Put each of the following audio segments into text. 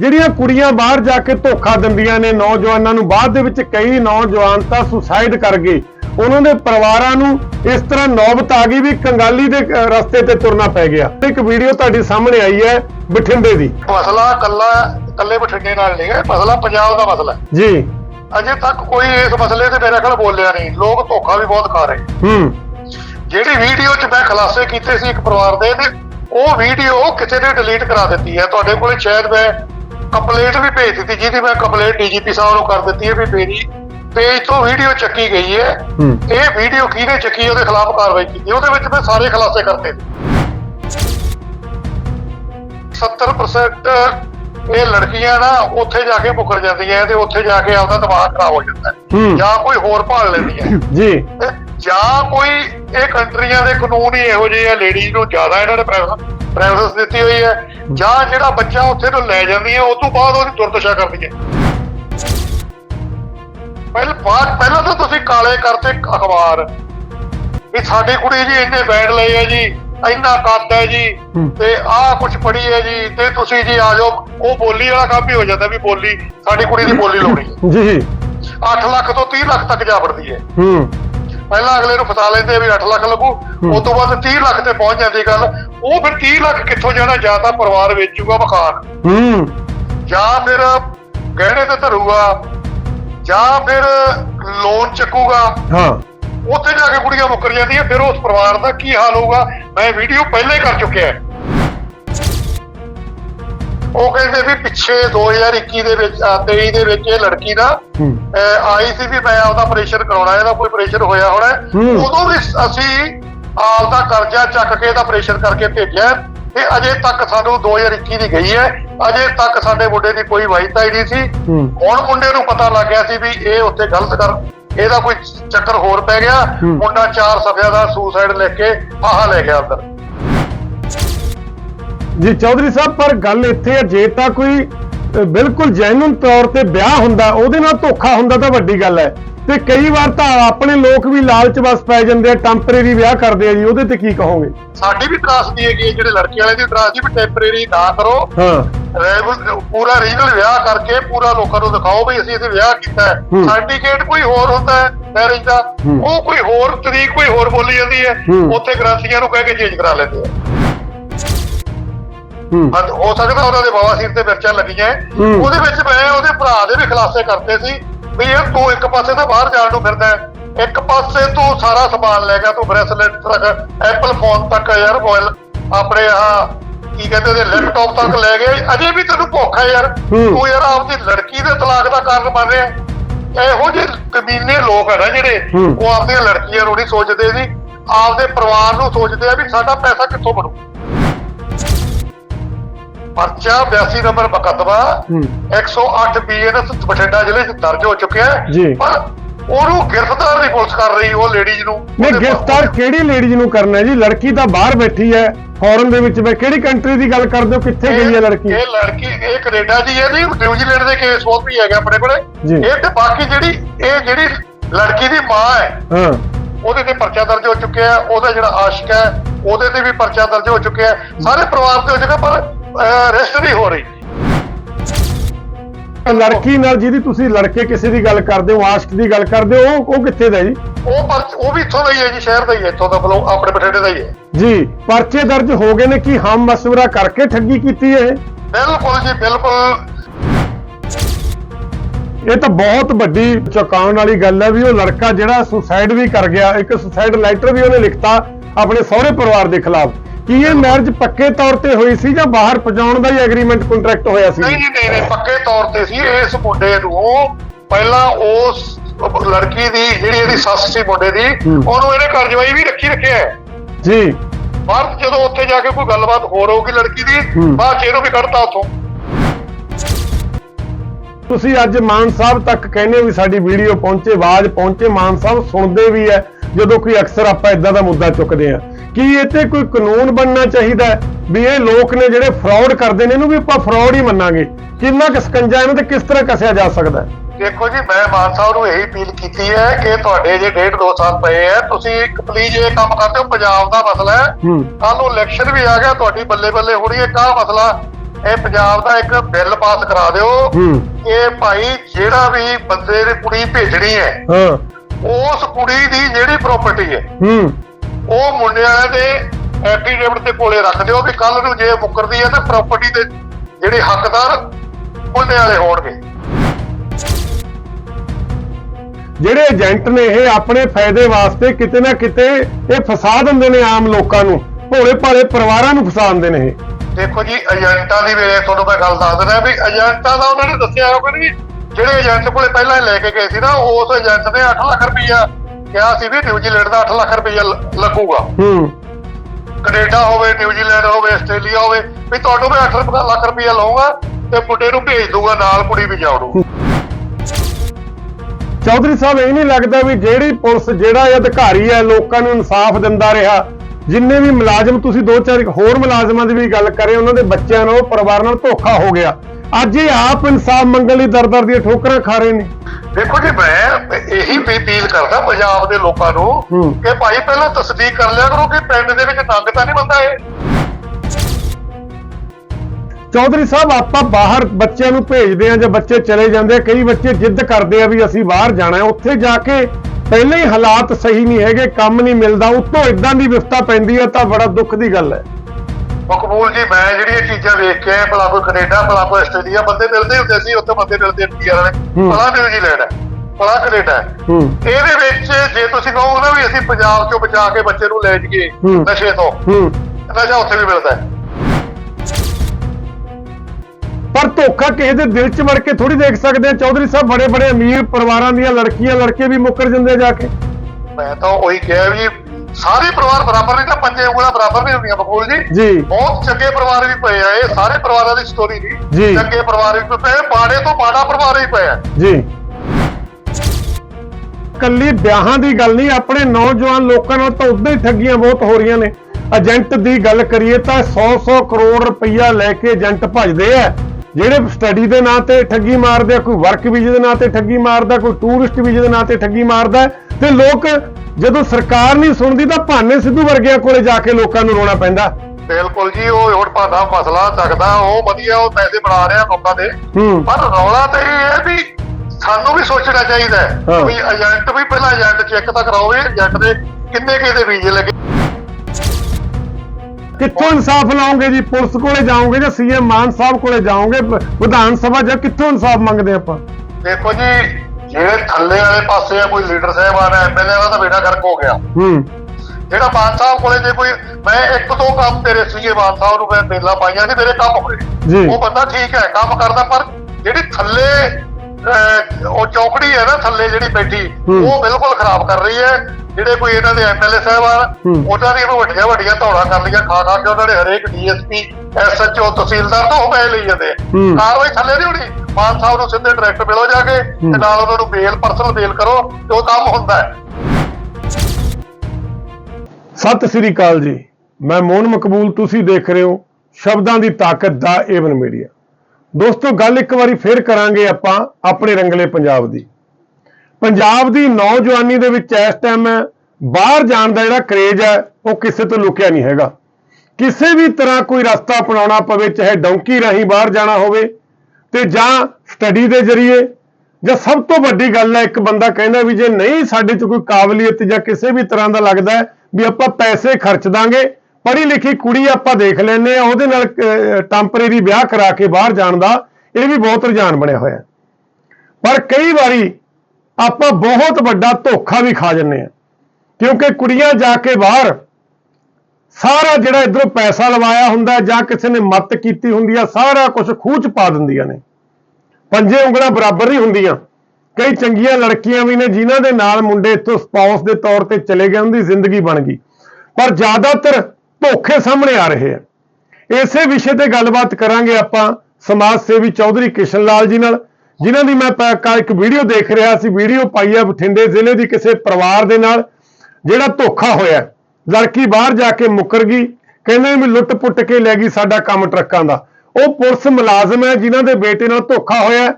ਜਿਹੜੀਆਂ ਕੁੜੀਆਂ ਬਾਹਰ ਜਾ ਕੇ ਧੋਖਾ ਦਿੰਦੀਆਂ ਨੇ ਨੌਜਵਾਨਾਂ ਨੂੰ ਬਾਅਦ ਦੇ ਵਿੱਚ ਕਈ ਨੌਜਵਾਨ ਤਾਂ ਸੁਸਾਈਡ ਕਰ ਗਏ। ਉਹਨਾਂ ਦੇ ਪਰਿਵਾਰਾਂ ਨੂੰ ਇਸ ਤਰ੍ਹਾਂ ਨੌਬਤ ਆ ਗਈ ਵੀ ਕੰਗਾਲੀ ਦੇ ਰਸਤੇ ਤੇ ਤੁਰਨਾ ਪੈ ਗਿਆ। ਇੱਕ ਵੀਡੀਓ ਤੁਹਾਡੇ ਸਾਹਮਣੇ ਆਈ ਹੈ ਬਠਿੰਡੇ ਦੀ। ਮਸਲਾ ਕੱਲਾ ਕੱਲੇ ਬਠਿੰਡੇ ਨਾਲ ਨਹੀਂ ਹੈ ਮਸਲਾ ਪੰਜਾਬ ਦਾ ਮਸਲਾ ਜੀ। ਅਜੇ ਤੱਕ ਕੋਈ ਇਸ ਮਸਲੇ ਤੇ ਮੇਰੇ ਖਿਆਲ ਬੋਲਿਆ ਨਹੀਂ। ਲੋਕ ਧੋਖਾ ਵੀ ਬਹੁਤ ਖਾ ਰਹੇ। ਹੂੰ। ਜਿਹੜੀ ਵੀਡੀਓ 'ਚ ਮੈਂ ਖੁਲਾਸੇ ਕੀਤੇ ਸੀ ਇੱਕ ਪਰਿਵਾਰ ਦੇ ਤੇ ਉਹ ਵੀਡੀਓ ਕਿਸੇ ਨੇ ਡਿਲੀਟ ਕਰਾ ਦਿੱਤੀ ਹੈ। ਤੁਹਾਡੇ ਕੋਲੇ ਸ਼ਾਇਦ ਮੈਂ ਕੰਪਲੇਂਟ ਵੀ ਭੇਜ ਦਿੱਤੀ ਜਿਹਦੀ ਮੈਂ ਕੰਪਲੇਂਟ ਡੀਜੀਪੀ ਸਾਹਿਬ ਨੂੰ ਕਰ ਦਿੱਤੀ ਹੈ ਵੀ ਮੇਰੀ ਪੇਜ ਤੋਂ ਵੀਡੀਓ ਚੱਕੀ ਗਈ ਹੈ। ਹੂੰ। ਇਹ ਵੀਡੀਓ ਕਿਹਨੇ ਚੱਕੀ ਉਹਦੇ ਖਿਲਾਫ ਕਾਰਵਾਈ ਕੀਤੀ ਉਹਦੇ ਵਿੱਚ ਮੈਂ ਸਾਰੇ ਖੁਲਾਸੇ ਕਰਤੇ ਸੀ 70% ਇਹ ਲੜਕੀਆਂ ਨਾ ਉੱਥੇ ਜਾ ਕੇ ਮੁਕਰ ਜਾਂਦੀਆਂ ਤੇ ਉੱਥੇ ਜਾ ਕੇ ਆਪਦਾ ਦਿਮਾਗ ਖਰਾਬ ਹੋ ਜਾਂਦਾ ਹੈ। ਹੂੰ। ਜਾਂ ਕੋਈ ਹੋਰ ਭਾਲ ਲੈਂਦੀਆਂ ਜੀ। ਤੇ ਜਾਂ ਕੋਈ ਇਹ ਕੰਟਰੀਆਂ ਦੇ ਕਾਨੂੰਨ ਹੀ ਇਹੋ ਜਿਹੇ ਆ ਲੇਡੀਜ਼ ਨੂੰ ਜ਼ਿਆਦਾ ਇਹਨਾਂ ਨੇ ਪ੍ਰਾਈਵੇਸ ਦਿੱਤੀ ਹੋਈ ਹੈ। ਜਾਂ ਜਿਹੜਾ ਬੱਚਾ ਉੱਥੇ ਨੂੰ ਲੈ ਜਾਂਦੀ ਹੈ ਉਸ ਤੋਂ ਬਾਅਦ ਉਹਦੀ ਦੁਰਦਸ਼ਾ ਕਰਦੀ ਹੈ। ਪਹਿਲ ਬਾਅਦ ਪਹਿਲਾਂ ਤਾਂ ਤੁਸੀਂ ਕਾਲੇ ਕਰਤੇ ਅਖਬਾਰ। ਵੀ ਸਾਡੀ ਕੁੜੀ ਜੀ ਇੰਨੇ ਬੈਂਡ ਲਏ ਆ ਜੀ ਇੰਨਾ ਕੱਦ ਹੈ ਜੀ। ਤੇ ਆਹ ਕੁਝ ਪੜੀ ਹੈ ਜੀ ਤੇ ਤੁਸੀਂ ਜੀ ਆ ਜਾਓ। ਉਹ ਬੋਲੀ ਵਾਲਾ ਕੰਮ ਹੀ ਹੋ ਜਾਂਦਾ ਵੀ ਬੋਲੀ ਸਾਡੀ ਕੁੜੀ ਦੀ ਬੋਲੀ ਲਾਉਣੀ। ਜੀ। 8 ਲੱਖ ਤੋਂ 30 ਲੱਖ ਤੱਕ ਜਾ ਵੜਦੀ ਹੈ। ਹੂੰ। ਪਹਿਲਾਂ ਅਗਲੇ ਨੂੰ ਫਸਾ ਲੈਂਦੇ ਵੀ 8 ਲੱਖ ਲੱਗੂ ਉਸ ਤੋਂ ਬਾਅਦ 30 ਲੱਖ ਤੇ ਪਹੁੰਚ ਜਾਂਦੀ ਗੱਲ। ਉਹ ਫਿਰ 30 ਲੱਖ ਕਿੱਥੋਂ ਜਾਣਾ? ਜਾਂ ਤਾਂ ਪਰਿਵਾਰ ਵੇਚੂਗਾ ਮਕਾਨ। ਹੂੰ। ਜਾਂ ਫਿਰ ਗਹਿਣੇ ਤੇ ਧਰੂਗਾ। ਜਾਂ ਫਿਰ ਲੋਨ ਚੱਕੂਗਾ। ਹਾਂ। ਉੱਥੇ ਜਾ ਕੇ ਕੁੜੀਆਂ ਮੁੱਕਰ ਜਾਂਦੀਆਂ ਫਿਰ ਉਸ ਪਰਿਵਾਰ ਦਾ ਕੀ ਹਾਲ ਹੋਊਗਾ? ਮੈਂ ਵੀਡੀਓ ਪਹਿਲਾਂ ਹੀ ਕਰ ਚੁੱਕਿਆ ਹੈ। ਉਹ ਕਹਿੰਦੇ ਵੀ ਪਿੱਛੇ 2021 ਦੇ ਵਿੱਚ ਅ, 23 ਦੇ ਵਿੱਚ ਇਹ ਲੜਕੀ ਦਾ ਆਈ ਸੀ ਵੀ ਮੈਂ ਆਪਦਾ ਆਪਰੇਸ਼ਨ ਕਰਾਉਣਾ ਇਹਦਾ ਕੋਈ ਆਪਰੇਸ਼ਨ ਹੋਇਆ ਹੋਣਾ। ਉਦੋਂ ਵੀ ਅਸੀਂ ਆਪਦਾ ਕਰਜ਼ਾ ਚੱਕ ਕੇ ਇਹਦਾ ਆਪਰੇਸ਼ਨ ਕਰਕੇ ਭੇਜਿਆ। ਤੇ ਅਜੇ ਤੱਕ ਸਾਨੂੰ 2021 ਦੀ ਗਈ ਹੈ। ਅਜੇ ਤੱਕ ਸਾਡੇ ਮੁੰਡੇ ਦੀ ਕੋਈ ਵਾਇਤਾ ਹੀ ਨਹੀਂ ਸੀ। ਹੁਣ ਮੁੰਡੇ ਨੂੰ ਪਤਾ ਲੱਗ ਗਿਆ ਸੀ ਵੀ ਇਹ ਉੱਥੇ ਗਲਤ ਕਰ ਇਹਦਾ ਕੋਈ ਚੱਕਰ ਹੋਰ ਪੈ ਗਿਆ। ਮੁੰਡਾ ਚਾਰ ਸਫਿਆਂ ਦਾ ਸੁਸਾਈਡ ਲੈ ਕੇ ਆਹ ਲੈ ਗਿਆ ਅੰਦਰ। ਜੀ ਚੌਧਰੀ ਸਾਹਿਬ ਪਰ ਗੱਲ ਇੱਥੇ ਹੈ ਜੇ ਤਾਂ ਕੋਈ ਬਿਲਕੁਲ ਜੈਨੂਨ ਤੌਰ ਤੇ ਵਿਆਹ ਹੁੰਦਾ ਉਹਦੇ ਨਾਲ ਧੋਖਾ ਹੁੰਦਾ ਤਾਂ ਵੱਡੀ ਗੱਲ ਹੈ। ਤੇ ਕਈ ਵਾਰ ਤਾਂ ਆਪਣੇ ਲੋਕ ਵੀ ਲਾਲਚ ਬਸ ਪੈ ਜਾਂਦੇ ਆ ਟੈਂਪਰੇਰੀ ਵਿਆਹ ਕਰਦੇ ਆ ਜੀ ਉਹਦੇ ਤੇ ਕੀ ਕਹੋਗੇ? ਸਾਡੀ ਵੀ ਤਰਾਸਦੀ ਹੈਗੀ ਹੈ ਜਿਹੜੇ ਲੜਕੇ ਵਾਲੇ ਦੀ ਤਰਾਸਦੀ ਵੀ ਟੈਂਪਰੇਰੀ ਨਾ ਕਰੋ। ਹਾਂ। ਪੂਰਾ ਰੀਜਨਲ ਵਿਆਹ ਕਰਕੇ ਪੂਰਾ ਲੋਕਾਂ ਨੂੰ ਦਿਖਾਓ ਵੀ ਅਸੀਂ ਇੱਥੇ ਵਿਆਹ ਕੀਤਾ ਹੂੰ। ਸਰਟੀਫਿਕੇਟ ਕੋਈ ਹੋਰ ਹੁੰਦਾ ਹੈ ਮੈਰਿਜ ਦਾ। ਉਹ ਕੋਈ ਹੋਰ ਤਰੀਕ ਕੋਈ ਹੋਰ ਬੋਲੀ ਜਾਂਦੀ ਹੈ। ਉੱਥੇ ਗ੍ਰਾਂਥੀਆਂ ਨੂੰ ਕਹਿ ਕੇ ਚੇਂਜ ਕਰਾ ਲੈਂਦੇ ਆ। ਹੂੰ। ਹਾਂ, ਸਕਦਾ ਉਹਨਾਂ ਦੇ ਬਵਾਸੀਰ ਤੇ ਮਿਰਚਾਂ ਲੱਗੀਆਂ। ਉਹਦੇ ਵਿੱਚ ਮੈਂ ਉਹਦੇ ਭਰਾ ਦੇ ਵੀ ਖੁਲਾਸੇ ਕਰਤੇ ਸੀ ਵੀ ਯਾਰ ਤੂੰ ਇੱਕ ਪਾਸੇ ਤਾਂ ਬਾਹਰ ਜਾਣ ਨੂੰ ਫਿਰਦਾ ਹੈ। ਇੱਕ ਪਾਸੇ ਤੂੰ ਸਾਰਾ ਸਮਾਨ ਲੈ ਗਿਆ ਤੂੰ ਬ੍ਰੈਸਲੇਟ ਤੱਕ ਐਪਲ ਫੋਨ ਤੱਕ ਯਾਰ ਮੋਬਾਈਲ ਆਪਣੇ ਆਹ ਕੀ ਕਹਿੰਦੇ ਨੇ ਲੈਪਟਾਪ ਤੱਕ ਲੈ ਗਏ ਅਜੇ ਵੀ ਤੈਨੂੰ ਭੁੱਖ ਹੈ ਯਾਰ। ਤੂੰ ਯਾਰ ਆਪਦੀ ਲੜਕੀ ਦੇ ਤਲਾਕ ਦਾ ਕਾਰਨ ਬਣ ਰਿਹਾ ਇਹੋ ਜਿਹੇ ਕਮੀਨੇ ਲੋਕ ਹੈ ਨਾ ਜਿਹੜੇ। ਉਹ ਆਪਦੀਆਂ ਲੜਕੀਆਂ ਨੂੰ ਨਹੀਂ ਸੋਚਦੇ ਜੀ। ਆਪਦੇ ਪਰਿਵਾਰ ਨੂੰ ਸੋਚਦੇ ਆ ਵੀ ਸਾਡਾ ਪੈਸਾ ਕਿੱਥੋਂ ਬਣੂ। ਪਰਚਾ 82 ਨੰਬਰ ਮੁਕੱਦਮਾ ਹੂੰ। 108 ਬੀਐਨਐਸ ਬਠਿੰਡਾ ਜ਼ਿਲ੍ਹੇ 'ਚ ਦਰਜ ਹੋ ਚੁੱਕਿਆ ਹੈ। ਪਰ ਉਹਨੂੰ ਗ੍ਰਿਫਤਾਰ ਨਹੀਂ ਪੁਲਿਸ ਕਰ ਰਹੀ ਉਹ ਲੇਡੀਜ਼ ਨੂੰ। ਨਹੀਂ ਗ੍ਰਿਫਤਾਰ ਕਿਹੜੀ ਲੇਡੀਜ਼ ਨੂੰ ਕਰਨਾ ਜੀ? ਲੜਕੀ ਤਾਂ ਬਾਹਰ ਬੈਠੀ ਹੈ ਫੋਰਨ ਦੇ ਵਿੱਚ ਬੈ ਕਿਹੜੀ ਕੰਟਰੀ ਦੀ ਗੱਲ ਕਰਦੇ ਹੋ? ਕਿੱਥੇ ਗਈ ਹੈ ਲੜਕੀ? ਇਹ ਲੜਕੀ ਇਹ ਕੈਨੇਡਾ ਦੀ ਹੈ ਜੀ ਨਿਊਜ਼ੀਲੈਂਡ ਦੇ ਕੇਸ ਬਹੁਤ ਵੀ ਹੈਗਾ ਆਪਣੇ ਕੋਲੇ। ਇਹ ਤੇ ਬਾਕੀ ਜਿਹੜੀ ਇਹ ਜਿਹੜੀ ਲੜਕੀ ਦੀ ਮਾਂ ਹੈ ਹਾਂ। ਉਹਦੇ ਤੇ ਪਰਚਾ ਦਰਜ ਹੋ ਚੁੱਕਿਆ ਹੈ ਉਹਦਾ ਜਿਹੜਾ ਆਸ਼ਕ ਹੈ ਉਹਦੇ ਤੇ ਵੀ ਪਰਚਾ ਦਰਜ ਹੋ ਚੁੱਕਿਆ ਹੈ। ਸਾਰੇ ਪਰਿਵਾਰ ਦੇ ਹੋ ਚੁੱਕਾ ਪਰ ਅਰੈਸਟ ਨਹੀਂ ਹੋ ਰਹੀ। ਲੜਕੀ ਨਾਲ ਜਿਹਦੀ ਤੁਸੀਂ ਲੜਕੇ ਕਿਸੇ ਦੀ ਗੱਲ ਕਰਦੇ ਹੋ ਆਸ਼ਕ ਦੀ ਗੱਲ ਕਰਦੇ ਹੋ ਉਹ ਉਹ ਕਿੱਥੇ ਦਾ ਜੀ? ਉਹ ਪਰ ਉਹ ਵੀ ਇੱਥੋਂ ਦਾ ਹੀ ਹੈ ਜੀ ਸ਼ਹਿਰ ਦਾ ਹੀ ਹੈ ਇੱਥੋਂ ਦਾ ਬਲੋ ਆਪਣੇ ਬਠਿੰਡੇ ਦਾ ਹੀ ਹੈ। ਜੀ ਪਰਚੇ ਦਰਜ ਹੋ ਗਏ ਨੇ ਕਿ ਹਮ ਮਸ਼ਵਰਾ ਕਰਕੇ ਠੱਗੀ ਕੀਤੀ ਹੈ ਇਹ? ਬਿਲਕੁਲ ਜੀ ਬਿਲਕੁਲ। ਇਹ ਤਾਂ ਬਹੁਤ ਵੱਡੀ ਚੁਕਾਉਣ ਵਾਲੀ ਗੱਲ ਹੈ ਵੀ ਉਹ ਲੜਕਾ ਜਿਹੜਾ ਸੁਸਾਈਡ ਵੀ ਕਰ ਗਿਆ ਇੱਕ ਸੁਸਾਈਡ ਲੈਟਰ ਵੀ ਉਹਨੇ ਲਿਖਤਾ ਆਪਣੇ ਸਹੁਰੇ ਪਰਿਵਾਰ ਦੇ ਖਿਲਾਫ। ਕੀ ਇਹ ਮੈਰਿਜ ਪੱਕੇ ਤੌਰ ਤੇ ਹੋਈ ਸੀ ਜਾਂ ਬਾਹਰ ਪਹੁੰਚਾਉਣ ਦਾ ਹੀ ਐਗਰੀਮੈਂਟ ਕੰਟਰੈਕਟ ਹੋਇਆ ਸੀ? ਨਹੀਂ ਨਹੀਂ ਨਹੀਂ ਪੱਕੇ ਤੌਰ ਤੇ ਸੀ। ਇਸ ਮੁੰਡੇ ਨੂੰ ਪਹਿਲਾਂ ਉਸ ਲੜਕੀ ਦੀ ਜਿਹੜੀ ਇਹਦੀ ਸੱਸ ਸੀ ਮੁੰਡੇ ਦੀ। ਉਹਨੂੰ ਇਹਨੇ ਘਰ ਜਵਾਈ ਵੀ ਰੱਖੀ ਰੱਖਿਆ ਹੈ। ਜੀ। ਬਾਹਰ ਜਦੋਂ ਉੱਥੇ ਜਾ ਕੇ ਕੋਈ ਗੱਲਬਾਤ ਹੋਰ ਹੋਊਗੀ ਲੜਕੀ ਦੀ। ਬਾਅਦ ਇਹਨੂੰ ਵੀ ਕੱਢਤਾ ਉੱਥੋਂ। ਤੁਸੀਂ ਅੱਜ ਮਾਨ ਸਾਹਿਬ ਤੱਕ ਕਹਿੰਦੇ ਹੋ ਵੀ ਸਾਡੀ ਵੀਡੀਓ ਪਹੁੰਚੇ ਆਵਾਜ਼ ਪਹੁੰਚੇ ਮਾਨ ਸਾਹਿਬ ਸੁਣਦੇ ਵੀ ਹੈ। ਜਦੋਂ ਕੋਈ ਅਕਸਰ ਆਪਾਂ ਇਦਾਂ ਦਾ ਮੁੱਦਾ ਚੁੱਕਦੇ ਆ ਕੀ ਇਹ ਤੇ ਕੋਈ ਕਾਨੂੰਨ ਬਣਨਾ ਚਾਹੀਦਾ ਵੀ ਇਹ ਲੋਕ ਨੇ ਜਿਹੜੇ ਫਰਾਡ ਕਰਦੇ ਨੇ ਇਹਨੂੰ ਵੀ ਆਪਾਂ ਫਰਾਡ ਹੀ ਮੰਨਾਂਗੇ। ਕਿੰਨਾ ਕੁ ਸਕੰਜਾ ਇਹਨਾਂ ਤੇ ਕਿਸ ਤਰ੍ਹਾਂ ਕੱਸਿਆ ਜਾ ਸਕਦਾ ਹੈ? ਦੇਖੋ ਜੀ ਮੈਂ ਮਾਨ ਸਾਹਿਬ ਨੂੰ ਇਹੀ ਅਪੀਲ ਕੀਤੀ ਹੈ ਕਿ ਤੁਹਾਡੇ ਜੇ ਡੇਢ ਦੋ ਸਾਲ ਪਏ ਆ ਤੁਸੀਂ ਇੱਕ ਪਲੀਜ਼ ਇਹ ਕੰਮ ਕਰਦੇ ਹੋ ਪੰਜਾਬ ਦਾ ਮਸਲਾ ਹੈ। ਕੱਲ ਨੂੰ ਇਲੈਕਸ਼ਨ ਵੀ ਆ ਗਿਆ ਤੁਹਾਡੀ ਬੱਲੇ ਬੱਲੇ ਹੋਣੀ ਹੈ ਕਾ ਮਸਲਾ? ਇਹ ਪੰਜਾਬ ਦਾ ਇੱਕ ਬਿੱਲ ਪਾਸ ਕਰਾ ਦਿਓ। ਹੂੰ। ਕਿ ਭਾਈ ਜਿਹੜਾ ਵੀ ਬੰਦੇ ਦੀ ਕੁੜੀ ਭੇਜਣੀ ਹਾਂ। ਉਸ ਕੁੜੀ ਦੀ ਜਿਹੜੀ ਪ੍ਰਾਪਰਟੀ ਹੈ ਹੂੰ। ਉਹ ਮੁੰਡੇ ਵਾਲੇ ਦੇ ਐਫੀਡੇਵਿਟ ਤੇ ਕੋਲੇ ਰੱਖ ਦਿਓ ਵੀ ਕੱਲ ਨੂੰ ਜੇ ਮੁੱਕਰਦੀ ਹੈ ਤਾਂ ਪ੍ਰਾਪਰਟੀ ਦੇ ਜਿਹੜੇ ਹੱਕਦਾਰ ਮੁੰਡੇ ਵਾਲੇ ਹੋਣਗੇ। ਜਿਹੜੇ ਏਜੰਟ ਨੇ ਇਹ ਆਪਣੇ ਫਾਇਦੇ ਵਾਸਤੇ ਕਿਤੇ ਨਾ ਕਿਤੇ ਇਹ ਫਸਾ ਦਿੰਦੇ ਨੇ ਆਮ ਲੋਕਾਂ ਨੂੰ ਭੋਲੇ ਭਾਲੇ ਪਰਿਵਾਰਾਂ ਨੂੰ ਫਸਾ ਦਿੰਦੇ ਨੇ ਇਹ। ਦੇਖੋ ਜੀ ਏਜੰਟਾਂ ਦੀ ਵੇਲੇ ਤੁਹਾਨੂੰ ਮੈਂ ਗੱਲ ਦੱਸ ਦਿੰਦਾ ਵੀ ਏਜੰਟਾਂ ਦਾ ਉਹਨਾਂ ਨੇ ਦੱਸਿਆ ਉਹ ਕਹਿੰਦੇ ਵੀ ਜਿਹੜੇ ਏਜੰਟ ਕੋਲੇ ਪਹਿਲਾਂ ਲੈ ਕੇ ਗਏ ਸੀ ਨਾ ਉਸ ਏਜੰਟ ਨੇ 8 ਲੱਖ ਰੁਪਈਆ ਕਿਹਾ ਸੀ ਵੀ ਨਿਊਜ਼ੀਲੈਂਡ ਦਾ 8 ਲੱਖ ਰੁਪਈਆ ਲ- ਲੱਗੂਗਾ। ਹੂੰ। ਕੈਨੇਡਾ ਹੋਵੇ ਨਿਊਜ਼ੀਲੈਂਡ ਹੋਵੇ ਆਸਟ੍ਰੇਲੀਆ ਹੋਵੇ ਵੀ ਤੁਹਾਨੂੰ ਮੈਂ 8 ਲੱਖ ਰੁਪਈਆ ਲਵਾਂਗਾ ਤੇ ਮੁੰਡੇ ਨੂੰ ਭੇਜ ਦੂੰਗਾ ਨਾਲ ਕੁੜੀ ਵੀ ਜਾਉੜੂ ਚੌਧਰੀ ਸਾਹਿਬ ਇਹ ਨਹੀਂ ਲੱਗਦਾ ਵੀ ਜਿਹੜੀ ਪੁਲਿਸ ਜਿਹੜਾ ਇਹ ਅਧਿਕਾਰੀ ਹੈ ਲੋਕਾਂ ਨੂੰ ਇਨਸਾਫ ਦਿੰਦਾ ਰਿਹਾ। ਜਿੰਨੇ ਵੀ ਮੁਲਾਜ਼ਮ ਤੁਸੀਂ ਦੋ ਚਾਰ ਹੋਰ ਮੁਲਾਜ਼ਮਾਂ ਦੀ ਵੀ ਗੱਲ ਕਰੇ ਉਹਨਾਂ ਦੇ ਬੱਚਿਆਂ ਨਾਲ ਪਰਿਵਾਰ ਨਾਲ ਧੋਖਾ ਹੋ ਗਿਆ। ਅੱਜ ਇਹ ਆਪ ਇਨਸਾਫ ਮੰਗਣ ਲਈ ਦਰ ਦਰ ਦੀਆਂ ਠੋਕਰਾਂ ਖਾ ਰਹੇ ਨੇ। ਦੇਖੋ ਜੀ ਮੈਂ ਇਹੀ ਵੀ ਅਪੀਲ ਕਰਦਾ ਪੰਜਾਬ ਦੇ ਲੋਕਾਂ ਨੂੰ। ਕਿ ਭਾਈ ਪਹਿਲਾਂ ਤਸਦੀਕ ਕਰ ਲਿਆ ਕਰੋ ਕਿ ਪਿੰਡ ਦੇ ਵਿੱਚ ਨੰਗ ਤਾਂ ਨਹੀਂ ਬੰਦਾ ਇਹ। ਚੌਧਰੀ ਸਾਹਿਬ ਆਪਾਂ ਬਾਹਰ ਬੱਚਿਆਂ ਨੂੰ ਭੇਜਦੇ ਆ ਜਾਂ ਬੱਚੇ ਚਲੇ ਜਾਂਦੇ ਆ। ਕਈ ਬੱਚੇ ਜਿੱਦ ਕਰਦੇ ਆ ਵੀ ਅਸੀਂ ਬਾਹਰ ਜਾਣਾ ਹੈ। ਉੱਥੇ ਜਾ ਕੇ ਪਹਿਲੇ ਹੀ ਹਾਲਾਤ ਸਹੀ ਨਹੀਂ ਹੈਗੇ ਕੰਮ ਨਹੀਂ ਮਿਲਦਾ। ਉੱਤੋਂ ਇਦਾਂ ਦੀ ਵਿਵਸਥਾ ਪੈਂਦੀ ਹੈ ਤਾਂ ਬੜਾ ਦੁੱਖ ਦੀ ਗੱਲ ਹੈ। ਮਕਬੂਲ ਜੀ ਮੈਂ ਜਿਹੜੀਆਂ ਚੀਜ਼ਾਂ ਵੇਖ ਕੇ ਭਲਾ ਕੋਈ ਕੈਨੇਡਾ ਭਲਾ ਕੋਈ ਆਸਟ੍ਰੇਲੀਆ ਬੰਦੇ ਮਿਲਦੇ ਹੁੰਦੇ ਸੀ ਉੱਥੇ ਬੰਦੇ ਮਿਲਦੇ ਇੰਡੀਆ ਵਾਲੇ। ਭਲਾ ਨਿਊਜ਼ੀਲੈਂਡ ਹੈ ਭਲਾ ਕੈਨੇਡਾ ਇਹਦੇ ਵਿੱਚ ਜੇ ਤੁਸੀਂ ਕਹੋ ਨਾ ਵੀ ਅਸੀਂ ਪੰਜਾਬ ਚੋਂ ਬਚਾ ਕੇ ਬੱਚੇ ਨੂੰ ਲੈ ਜਾਈਏ। ਨਸ਼ੇ ਤੋਂ ਹੂੰ। ਨਸ਼ਾ ਉੱਥੇ ਵੀ ਮਿਲਦਾ ਹੈ। ਪਰ ਧੋਖਾ ਕਿਸੇ ਦੇ ਦਿਲ 'ਚ ਵੜ ਕੇ ਥੋੜੀ ਦੇਖ ਸਕਦੇ ਆ ਚੌਧਰੀ ਸਾਹਿਬ ਬੜੇ ਬੜੇ ਅਮੀਰ ਪਰਿਵਾਰਾਂ ਦੀਆਂ ਲੜਕੀਆਂ ਲੜਕੇ ਵੀ ਮੁੱਕਰ ਜਾਂਦੇ ਜਾ ਕੇ। ਮੈਂ ਤਾਂ ਉਹੀ ਕਿਹਾ ਵੀ ਸਾਰੇ ਪਰਿਵਾਰ ਬਰਾਬਰ ਨਹੀਂ ਤਾਂ ਪੰਜੇ ਉਂਗਲਾਂ ਬਰਾਬਰ ਨਹੀਂ ਹੁੰਦੀਆਂ ਮਕਬੂਲ ਜੀ। ਜੀ। ਬਹੁਤ ਚੰਗੇ ਪਰਿਵਾਰ ਵੀ ਪਏ ਆ ਇਹ ਸਾਰੇ ਪਰਿਵਾਰਾਂ ਦੀ ਸਟੋਰੀ ਜੀ। ਨਹੀਂ ਚੰਗੇ ਪਰਿਵਾਰ ਵੀ ਪਏ ਬਾੜੇ ਤੋਂ ਬਾੜਾ ਪਰਿਵਾਰ ਵੀ ਪਏ ਆ ਜੀ। ਕੱਲੀ ਵਿਆਹਾਂ ਦੀ ਗੱਲ ਨਹੀਂ ਆਪਣੇ ਨੌਜਵਾਨ ਲੋਕਾਂ ਨਾਲ ਤਾਂ ਉਦਾਂ ਹੀ ਠੱਗੀਆਂ ਬਹੁਤ ਹੋ ਰਹੀਆਂ ਨੇ। ਏਜੰਟ ਦੀ ਗੱਲ ਕਰੀਏ ਤਾਂ 100-100 ਕਰੋੜ ਰੁਪਈਆ ਲੈ ਕੇ ਏਜੰਟ ਭਜਦੇ ਆ। ਜਿਹੜੇ ਸਟੱਡੀ ਦੇ ਨਾਂ ਤੇ ਠੱਗੀ ਮਾਰਦੇ ਆ ਕੋਈ ਵਰਕ ਵੀਜ਼ੇ ਦੇ ਨਾਂ ਤੇ ਠੱਗੀ ਮਾਰਦਾ ਕੋਈ ਟੂਰਿਸਟ ਵੀਜ਼ੇ ਦੇ ਨਾਂ ਤੇ ਠੱਗੀ ਮਾਰਦਾ ਤੇ ਲੋਕ ਜਦੋਂ ਸਰਕਾਰ ਨਹੀਂ ਸੁਣਦੀ ਤਾਂ ਭਾਨੇ ਸਿੱਧੂ ਵਰਗਿਆਂ ਕੋਲੇ ਜਾ ਕੇ ਲੋਕਾਂ ਨੂੰ ਰੋਣਾ ਪੈਂਦਾ। ਬਿਲਕੁਲ ਜੀ ਉਹ ਹੁਣ ਭਾਦਾ ਮਸਲਾ ਚੱਕਦਾ ਉਹ ਵਧੀਆ ਉਹ ਪੈਸੇ ਬਣਾ ਰਿਹਾ ਲੋਕਾਂ ਦੇ। ਪਰ ਰੌਲਾ ਤਾਂ ਇਹ ਹੈ ਵੀ ਸਾਨੂੰ ਵੀ ਸੋਚਣਾ ਚਾਹੀਦਾ। ਵੀ ਏਜੰਟ ਵੀ ਪਹਿਲਾਂ ਏਜੰਟ ਚੈੱਕ ਤਾਂ ਕਰਾਓ ਵੀ ਏਜੰਟ ਦੇ ਕਿੰਨੇ ਕਿਹਦੇ ਵੀਜ਼ੇ ਲੱਗੇ। ਕਿੱਥੋਂ ਇਨਸਾਫ ਲਾਓਗੇ ਜੀ? ਪੁਲਿਸ ਕੋਲੇ ਜਾਓਗੇ ਜਾਂ ਸੀਐਮ ਮਾਨ ਸਾਹਿਬ ਕੋਲੇ ਜਾਓਗੇ? ਵਿਧਾਨ ਸਭਾ ਜਾਂ ਕਿੱਥੋਂ ਇਨਸਾਫ ਮੰਗਦੇ ਆਪਾਂ? ਦੇਖੋ ਜੀ ਜਿਹੜੇ ਥੱਲੇ ਵਾਲੇ ਪਾਸੇ ਆ ਕੋਈ ਲੀਡਰ ਸਾਹਿਬਾਨ ਹੈ ਐਮਐਲਏ ਦਾ ਤਾਂ ਬੇੜਾ ਗਰਕ ਹੋ ਗਿਆ। ਹੂੰ। ਜਿਹੜਾ ਮਾਨ ਸਾਹਿਬ ਕੋਲੇ ਜੇ ਕੋਈ ਮੈਂ ਇੱਕ ਦੋ ਕੰਮ ਤੇਰੇ ਸੀਗੇ ਮਾਨ ਸਾਹਿਬ ਨੂੰ ਮੈਂ ਮੇਲਾ ਪਾਈਆਂ ਸੀ ਮੇਰੇ ਕੰਮ ਹੋਏ। ਜੀ। ਉਹ ਬੰਦਾ ਠੀਕ ਹੈ ਕੰਮ ਕਰਦਾ ਪਰ ਜਿਹੜੀ ਥੱਲੇ ਅਹ, ਉਹ ਚੌਕੜੀ ਹੈ ਨਾ ਥੱਲੇ ਜਿਹੜੀ ਬੈਠੀ ਹੂੰ। ਉਹ ਬਿਲਕੁਲ ਖਰਾਬ ਕਰ ਰਹੀ ਹੈ ਜਿਹੜੇ ਕੋਈ ਇਹਨਾਂ ਦੇ ਐਮਐਲਏ ਸਾਹਿਬਾਨ ਹੂੰ। ਉਹਨਾਂ ਦੀਆਂ ਵੀ ਵੱਡੀਆਂ ਵੱਡੀਆਂ ਧੌੜਾ ਕਰ ਲਈਆਂ ਖਾ ਖਾ ਕੇ ਉਹਨਾਂ ਨੇ ਹਰੇਕ ਡੀਐਸਪੀ ਐਸਐਚਓ ਤਹਿਸੀਲਦਾਰ ਤੋਂ ਪੈਸੇ ਲਈ ਜਾਂਦੇ ਆ ਹੂੰ। ਕਾਰਵਾਈ ਥੱਲੇ ਨਹੀਂ ਹੋਣੀ ਮਾਨ ਸਾਹਿਬ ਨੂੰ ਸਿੱਧੇ ਡਾਇਰੈਕਟ ਮਿਲੋ ਜਾ ਕੇ ਹੂੰ। ਤੇ ਨਾਲ ਉਹਨਾਂ ਨੂੰ ਬੇਲ ਪਰਸਨਲ ਬੇਲ ਕਰੋ ਤੇ ਉਹ ਕੰਮ ਹੁੰਦਾ ਹੈ ਸਤਿ ਸ੍ਰੀ ਅਕਾਲ ਜੀ ਮੈਂ ਮੋਹਨ ਮਕਬੂਲ ਤੁਸੀਂ ਦੇਖ ਰਹੇ ਹੋ ਸ਼ਬਦਾਂ ਦੀ ਤਾਕਤ ਦਾ ਏਵਨ ਮੀਡੀਆ ਦੋਸਤੋ, ਗੱਲ ਇੱਕ ਵਾਰੀ ਫੇਰ ਕਰਾਂਗੇ ਆਪਾਂ ਆਪਣੇ ਰੰਗਲੇ ਪੰਜਾਬ ਦੀ। ਪੰਜਾਬ ਦੀ ਨੌਜਵਾਨੀ ਦੇ ਵਿੱਚ ਇਸ ਟਾਈਮ ਬਾਹਰ ਜਾਣ ਦਾ ਜਿਹੜਾ ਕਰੇਜ ਹੈ, ਉਹ ਕਿਸੇ ਤੋਂ ਲੁਕਿਆ ਨਹੀਂ ਹੈਗਾ। ਕਿਸੇ ਵੀ ਤਰ੍ਹਾਂ ਕੋਈ ਰਸਤਾ ਅਪਣਾਉਣਾ ਪਵੇ, ਚਾਹੇ ਡੌਂਕੀ ਰਾਹੀਂ ਬਾਹਰ ਜਾਣਾ ਹੋਵੇ ਤੇ ਜਾਂ ਸਟੱਡੀ ਦੇ ਜ਼ਰੀਏ, ਜਾਂ ਸਭ ਤੋਂ ਵੱਡੀ ਗੱਲ ਹੈ, ਇੱਕ ਬੰਦਾ ਕਹਿੰਦਾ ਵੀ ਜੇ ਨਹੀਂ ਸਾਡੇ 'ਚ ਕੋਈ ਕਾਬਲੀਅਤ ਜਾਂ ਕਿਸੇ ਵੀ ਤਰ੍ਹਾਂ ਦਾ ਲੱਗਦਾ ਵੀ ਆਪਾਂ ਪੈਸੇ ਖਰਚ ਦਾਂਗੇ ਪੜ੍ਹੀ ਲਿਖੀ ਕੁੜੀ ਆਪਾਂ ਦੇਖ ਲੈਨੇ ਆ ਉਹਦੇ ਨਾਲ ਟੈਂਪਰੇਰੀ ਵਿਆਹ ਕਰਾ ਕੇ ਬਾਹਰ ਜਾਣ ਦਾ ਇਹ ਵੀ ਬਹੁਤ ਰੁਝਾਨ ਬਣਿਆ ਹੋਇਆ ਪਰ ਕਈ ਵਾਰੀ ਆਪਾਂ ਬਹੁਤ ਵੱਡਾ ਧੋਖਾ ਵੀ ਖਾ ਜੰਨੇ ਆ ਕਿਉਂਕਿ ਕੁੜੀਆਂ ਜਾ ਕੇ ਬਾਹਰ ਸਾਰਾ ਜਿਹੜਾ ਇਧਰੋਂ ਪੈਸਾ ਲਵਾਇਆ ਹੁੰਦਾ ਜਾਂ ਕਿਸੇ ਨੇ ਮਦਦ ਕੀਤੀ ਹੁੰਦੀ ਆ, ਸਾਰਾ ਕੁਝ ਖੂਹ ਚ ਪਾ ਦਿੰਦੀਆਂ ਨੇ। ਪੰਜੇ ਉਂਗਲਾਂ ਬਰਾਬਰ ਨਹੀਂ ਹੁੰਦੀਆਂ। ਕਈ ਚੰਗੀਆਂ ਲੜਕੀਆਂ ਵੀ ਨੇ ਜਿਨ੍ਹਾਂ ਦੇ ਨਾਲ ਮੁੰਡੇ ਇੱਥੋਂ ਸਪਾਊਸ ਦੇ ਤੌਰ ਤੇ ਚਲੇ ਗਏ, ਉਹਦੀ ਜ਼ਿੰਦਗੀ ਬਣ ਗਈ। ਪਰ ਜ਼ਿਆਦਾਤਰ ਧੋਖੇ ਸਾਹਮਣੇ ਆ ਰਹੇ ਆ। ਇਸੇ ਵਿਸ਼ੇ ਤੇ ਗੱਲਬਾਤ ਕਰਾਂਗੇ ਆਪਾਂ ਸਮਾਜ ਸੇਵੀ ਚੌਧਰੀ ਕਿਸ਼ਨ ਲਾਲ ਜੀ ਨਾਲ, ਜਿਨ੍ਹਾਂ ਦੀ ਮੈਂ ਪ- ਇੱਕ ਵੀਡੀਓ ਦੇਖ ਰਿਹਾ ਸੀ, ਵੀਡੀਓ ਪਾਈ ਹੈ ਬਠਿੰਡੇ ਜ਼ਿਲ੍ਹੇ ਦੀ ਕਿਸੇ ਪਰਿਵਾਰ ਦੇ ਨਾਲ, ਜਿਹੜਾ ਧੋਖਾ ਹੋਇਆ। ਲੜਕੀ ਬਾਹਰ ਜਾ ਕੇ ਮੁੱਕਰ ਗਈ, ਕਹਿੰਦੇ ਵੀ ਲੁੱਟ ਪੁੱਟ ਕੇ ਲੈ ਗਈ ਸਾਡਾ ਕੰਮ ਟਰੱਕਾਂ ਦਾ। ਉਹ ਪੁਲਿਸ ਮੁਲਾਜ਼ਮ ਹੈ, ਜਿਨ੍ਹਾਂ ਦੇ ਬੇਟੇ ਨਾਲ ਧੋਖਾ ਹੋਇਆ।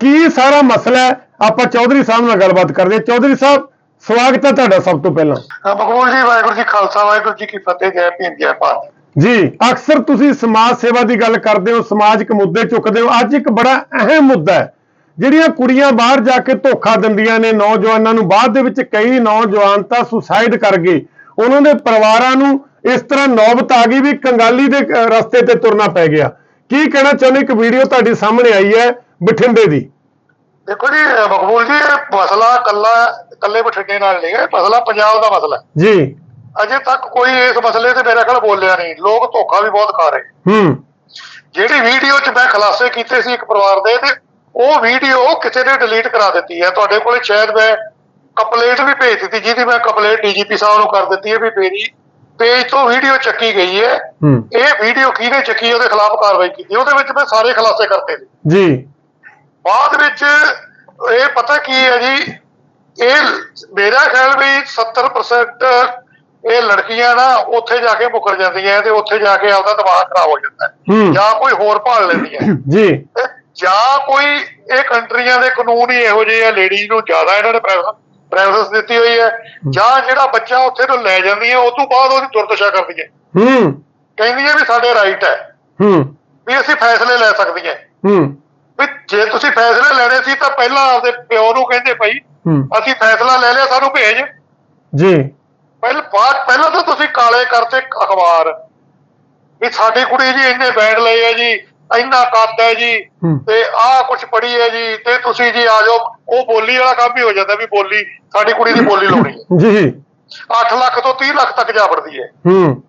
ਕੀ ਸਾਰਾ ਮਸਲਾ ਆਪਾਂ ਚੌਧਰੀ ਸਾਹਿਬ ਨਾਲ ਗੱਲਬਾਤ ਕਰਦੇ ਹਾਂ। ਚੌਧਰੀ ਸਾਹਿਬ ਸਵਾਗਤ ਹੈ ਤੁਹਾਡਾ ਸਭ ਤੋਂ ਪਹਿਲਾਂ। ਹਾਂ, ਮਕਬੂਲ ਜੀ ਵਾਹਿਗੁਰੂ ਜੀ ਖਾਲਸਾ ਵਾਹਿਗੁਰੂ ਜੀ ਕੀ ਫਤਿਹ ਜੈ ਭੀਮ ਜੈ ਭਾਰਤ। ਜੀ ਅਕਸਰ ਤੁਸੀਂ ਸਮਾਜ ਸੇਵਾ ਦੀ ਗੱਲ ਕਰਦੇ ਹੋ ਸਮਾਜਿਕ ਮੁੱਦੇ ਚੁੱਕਦੇ ਹੋ। ਅੱਜ ਇੱਕ ਬੜਾ ਅਹਿਮ ਮੁੱਦਾ ਹੈ। ਜਿਹੜੀਆਂ ਕੁੜੀਆਂ ਬਾਹਰ ਜਾ ਕੇ ਧੋਖਾ ਦਿੰਦੀਆਂ ਨੇ ਨੌਜਵਾਨਾਂ ਨੂੰ ਬਾਅਦ ਦੇ ਵਿੱਚ ਕਈ ਨੌਜਵਾਨ ਤਾਂ ਸੁਸਾਈਡ ਕਰ ਗਏ। ਉਹਨਾਂ ਦੇ ਪਰਿਵਾਰਾਂ ਨੂੰ ਇਸ ਤਰ੍ਹਾਂ ਨੌਬਤ ਆ ਗਈ ਵੀ ਕੰਗਾਲੀ ਦੇ ਰਸਤੇ ਤੇ ਤੁਰਨਾ ਪੈ ਗਿਆ। ਕੀ ਕਹਿਣਾ ਚਾਹੁੰਦੇ? ਇੱਕ ਵੀਡੀਓ ਤੁਹਾਡੀ ਸਾਹਮਣੇ ਆਈ ਹੈ ਬਠਿੰਡੇ ਦੀ। ਦੇਖੋ ਜੀ ਮਕਬੂਲ ਜੀ ਮਸਲਾ ਕੱਲਾ ਕੱਲੇ ਬਠਿੰਡੇ ਨਾਲ ਨਹੀਂ ਹੈ ਮਸਲਾ ਪੰਜਾਬ ਦਾ ਮਸਲਾ ਹੈ। ਜੀ। ਅਜੇ ਤੱਕ ਕੋਈ ਇਸ ਮਸਲੇ ਤੇ ਮੇਰੇ ਖਿਆਲ ਬੋਲਿਆ ਨਹੀਂ। ਲੋਕ ਧੋਖਾ ਵੀ ਬਹੁਤ ਖਾ ਰਹੇ ਹੂੰ। ਜਿਹੜੀ ਵੀਡੀਓ 'ਚ ਮੈਂ ਖੁਲਾਸੇ ਕੀਤੇ ਸੀ ਇੱਕ ਪਰਿਵਾਰ ਦੇ ਤੇ ਉਹ ਵੀਡੀਓ ਕਿਸੇ ਨੇ ਡਿਲੀਟ ਕਰਾ ਦਿੱਤੀ ਹੈ। ਤੁਹਾਡੇ ਕੋਲੇ ਸ਼ਾਇਦ ਮੈਂ ਕੰਪਲੇਂਟ ਵੀ ਭੇਜ ਦਿੱਤੀ ਜਿਹਦੀ ਮੈਂ ਕੰਪਲੇਂਟ ਡੀਜੀਪੀ ਸਾਹਿਬ ਨੂੰ ਕਰ ਦਿੱਤੀ ਹੈ ਵੀ ਮੇਰੀ ਪੇਜ ਤੋਂ ਵੀਡੀਓ ਚੱਕੀ ਗਈ ਹੈ। ਇਹ ਵੀਡੀਓ ਕਿਹਨੇ ਚੱਕੀ ਉਹਦੇ ਖਿਲਾਫ ਕਾਰਵਾਈ ਕੀਤੀ। ਉਹਦੇ ਵਿੱਚ ਮੈਂ ਸਾਰੇ ਖੁਲਾਸੇ ਕਰਤੇ ਜੀ। ਬਾਅਦ ਵਿੱਚ ਇਹ ਪਤਾ ਕੀ ਹੈ ਜੀ? ਇਹ ਮੇਰਾ ਖਿਆਲ ਵੀ 70% ਇਹ ਲੜਕੀਆਂ ਨਾ ਉੱਥੇ ਜਾ ਕੇ ਮੁਕਰ ਜਾਂਦੀਆਂ ਤੇ ਉੱਥੇ ਜਾ ਕੇ ਆਪਦਾ ਦਿਮਾਗ ਖਰਾਬ ਹੋ ਜਾਂਦਾ ਜਾਂ ਕੋਈ ਹੋਰ ਭਾਲ ਲੈਂਦੀਆਂ ਜੀ। ਜਾਂ ਕੋਈ ਇਹ ਕੰਟਰੀਆਂ ਦੇ ਕਾਨੂੰਨ ਹੀ ਇਹੋ ਜਿਹੇ ਆ ਲੇਡੀਜ਼ ਨੂੰ ਜ਼ਿਆਦਾ ਇਹਨਾਂ ਨੇ ਪ੍ਰਾਈਵੇਸ ਦਿੱਤੀ ਹੋਈ ਹੈ। ਜਾਂ ਜਿਹੜਾ ਬੱਚਾ ਉੱਥੇ ਤੋਂ ਲੈ ਜਾਂਦੀ ਹੈ ਉਸ ਤੋਂ ਬਾਅਦ ਉਹਦੀ ਦੁਰਦਸ਼ਾ ਕਰਦੀ ਹੈ। ਹੂੰ। ਕਹਿੰਦੀ ਹੈ ਵੀ ਸਾਡੇ ਰਾਈਟ ਹੈ। ਹੂੰ। ਵੀ ਅਸੀਂ ਫੈਸਲੇ ਲੈ ਸਕਦੀਆਂ ਹੂੰ। ਵੀ ਜੇ ਤੁਸੀਂ ਫੈਸਲੇ ਲੈਣੇ ਸੀ ਤਾਂ ਪਹਿਲਾਂ ਆਪਦੇ ਪਿਓ ਨੂੰ ਕਹਿੰਦੇ ਭਾਈ ਅਸੀਂ ਫੈਸਲਾ ਲੈ ਲਿਆ ਸਾਨੂੰ ਭੇਜ। ਜੀ। ਪਹਿਲ ਬਾਅਦ ਪਹਿਲਾਂ ਤਾਂ ਤੁਸੀਂ ਕਾਲੇ ਕਰਤੇ ਅਖਬਾਰ। ਵੀ ਸਾਡੀ ਕੁੜੀ ਜੀ ਇੰਨੇ ਬੈਂਡ ਲਏ ਆ ਜੀ ਇੰਨਾ ਕੱਦ ਹੈ ਜੀ ਤੇ ਆਹ ਕੁਝ ਪੜੀ ਹੈ ਜੀ ਤੇ ਤੁਸੀਂ ਜੀ ਆ ਜਾਓ। ਉਹ ਬੋਲੀ ਵਾਲਾ ਕੰਮ ਹੀ ਹੋ ਜਾਂਦਾ ਵੀ ਬੋਲੀ ਸਾਡੀ ਕੁੜੀ ਦੀ ਬੋਲੀ ਲਾਉਣੀ। ਹੈ ਜੀ। 8 ਲੱਖ ਤੋਂ 30 ਲੱਖ ਤੱਕ ਜਾ ਵੜਦੀ ਹੈ। ਹੂੰ।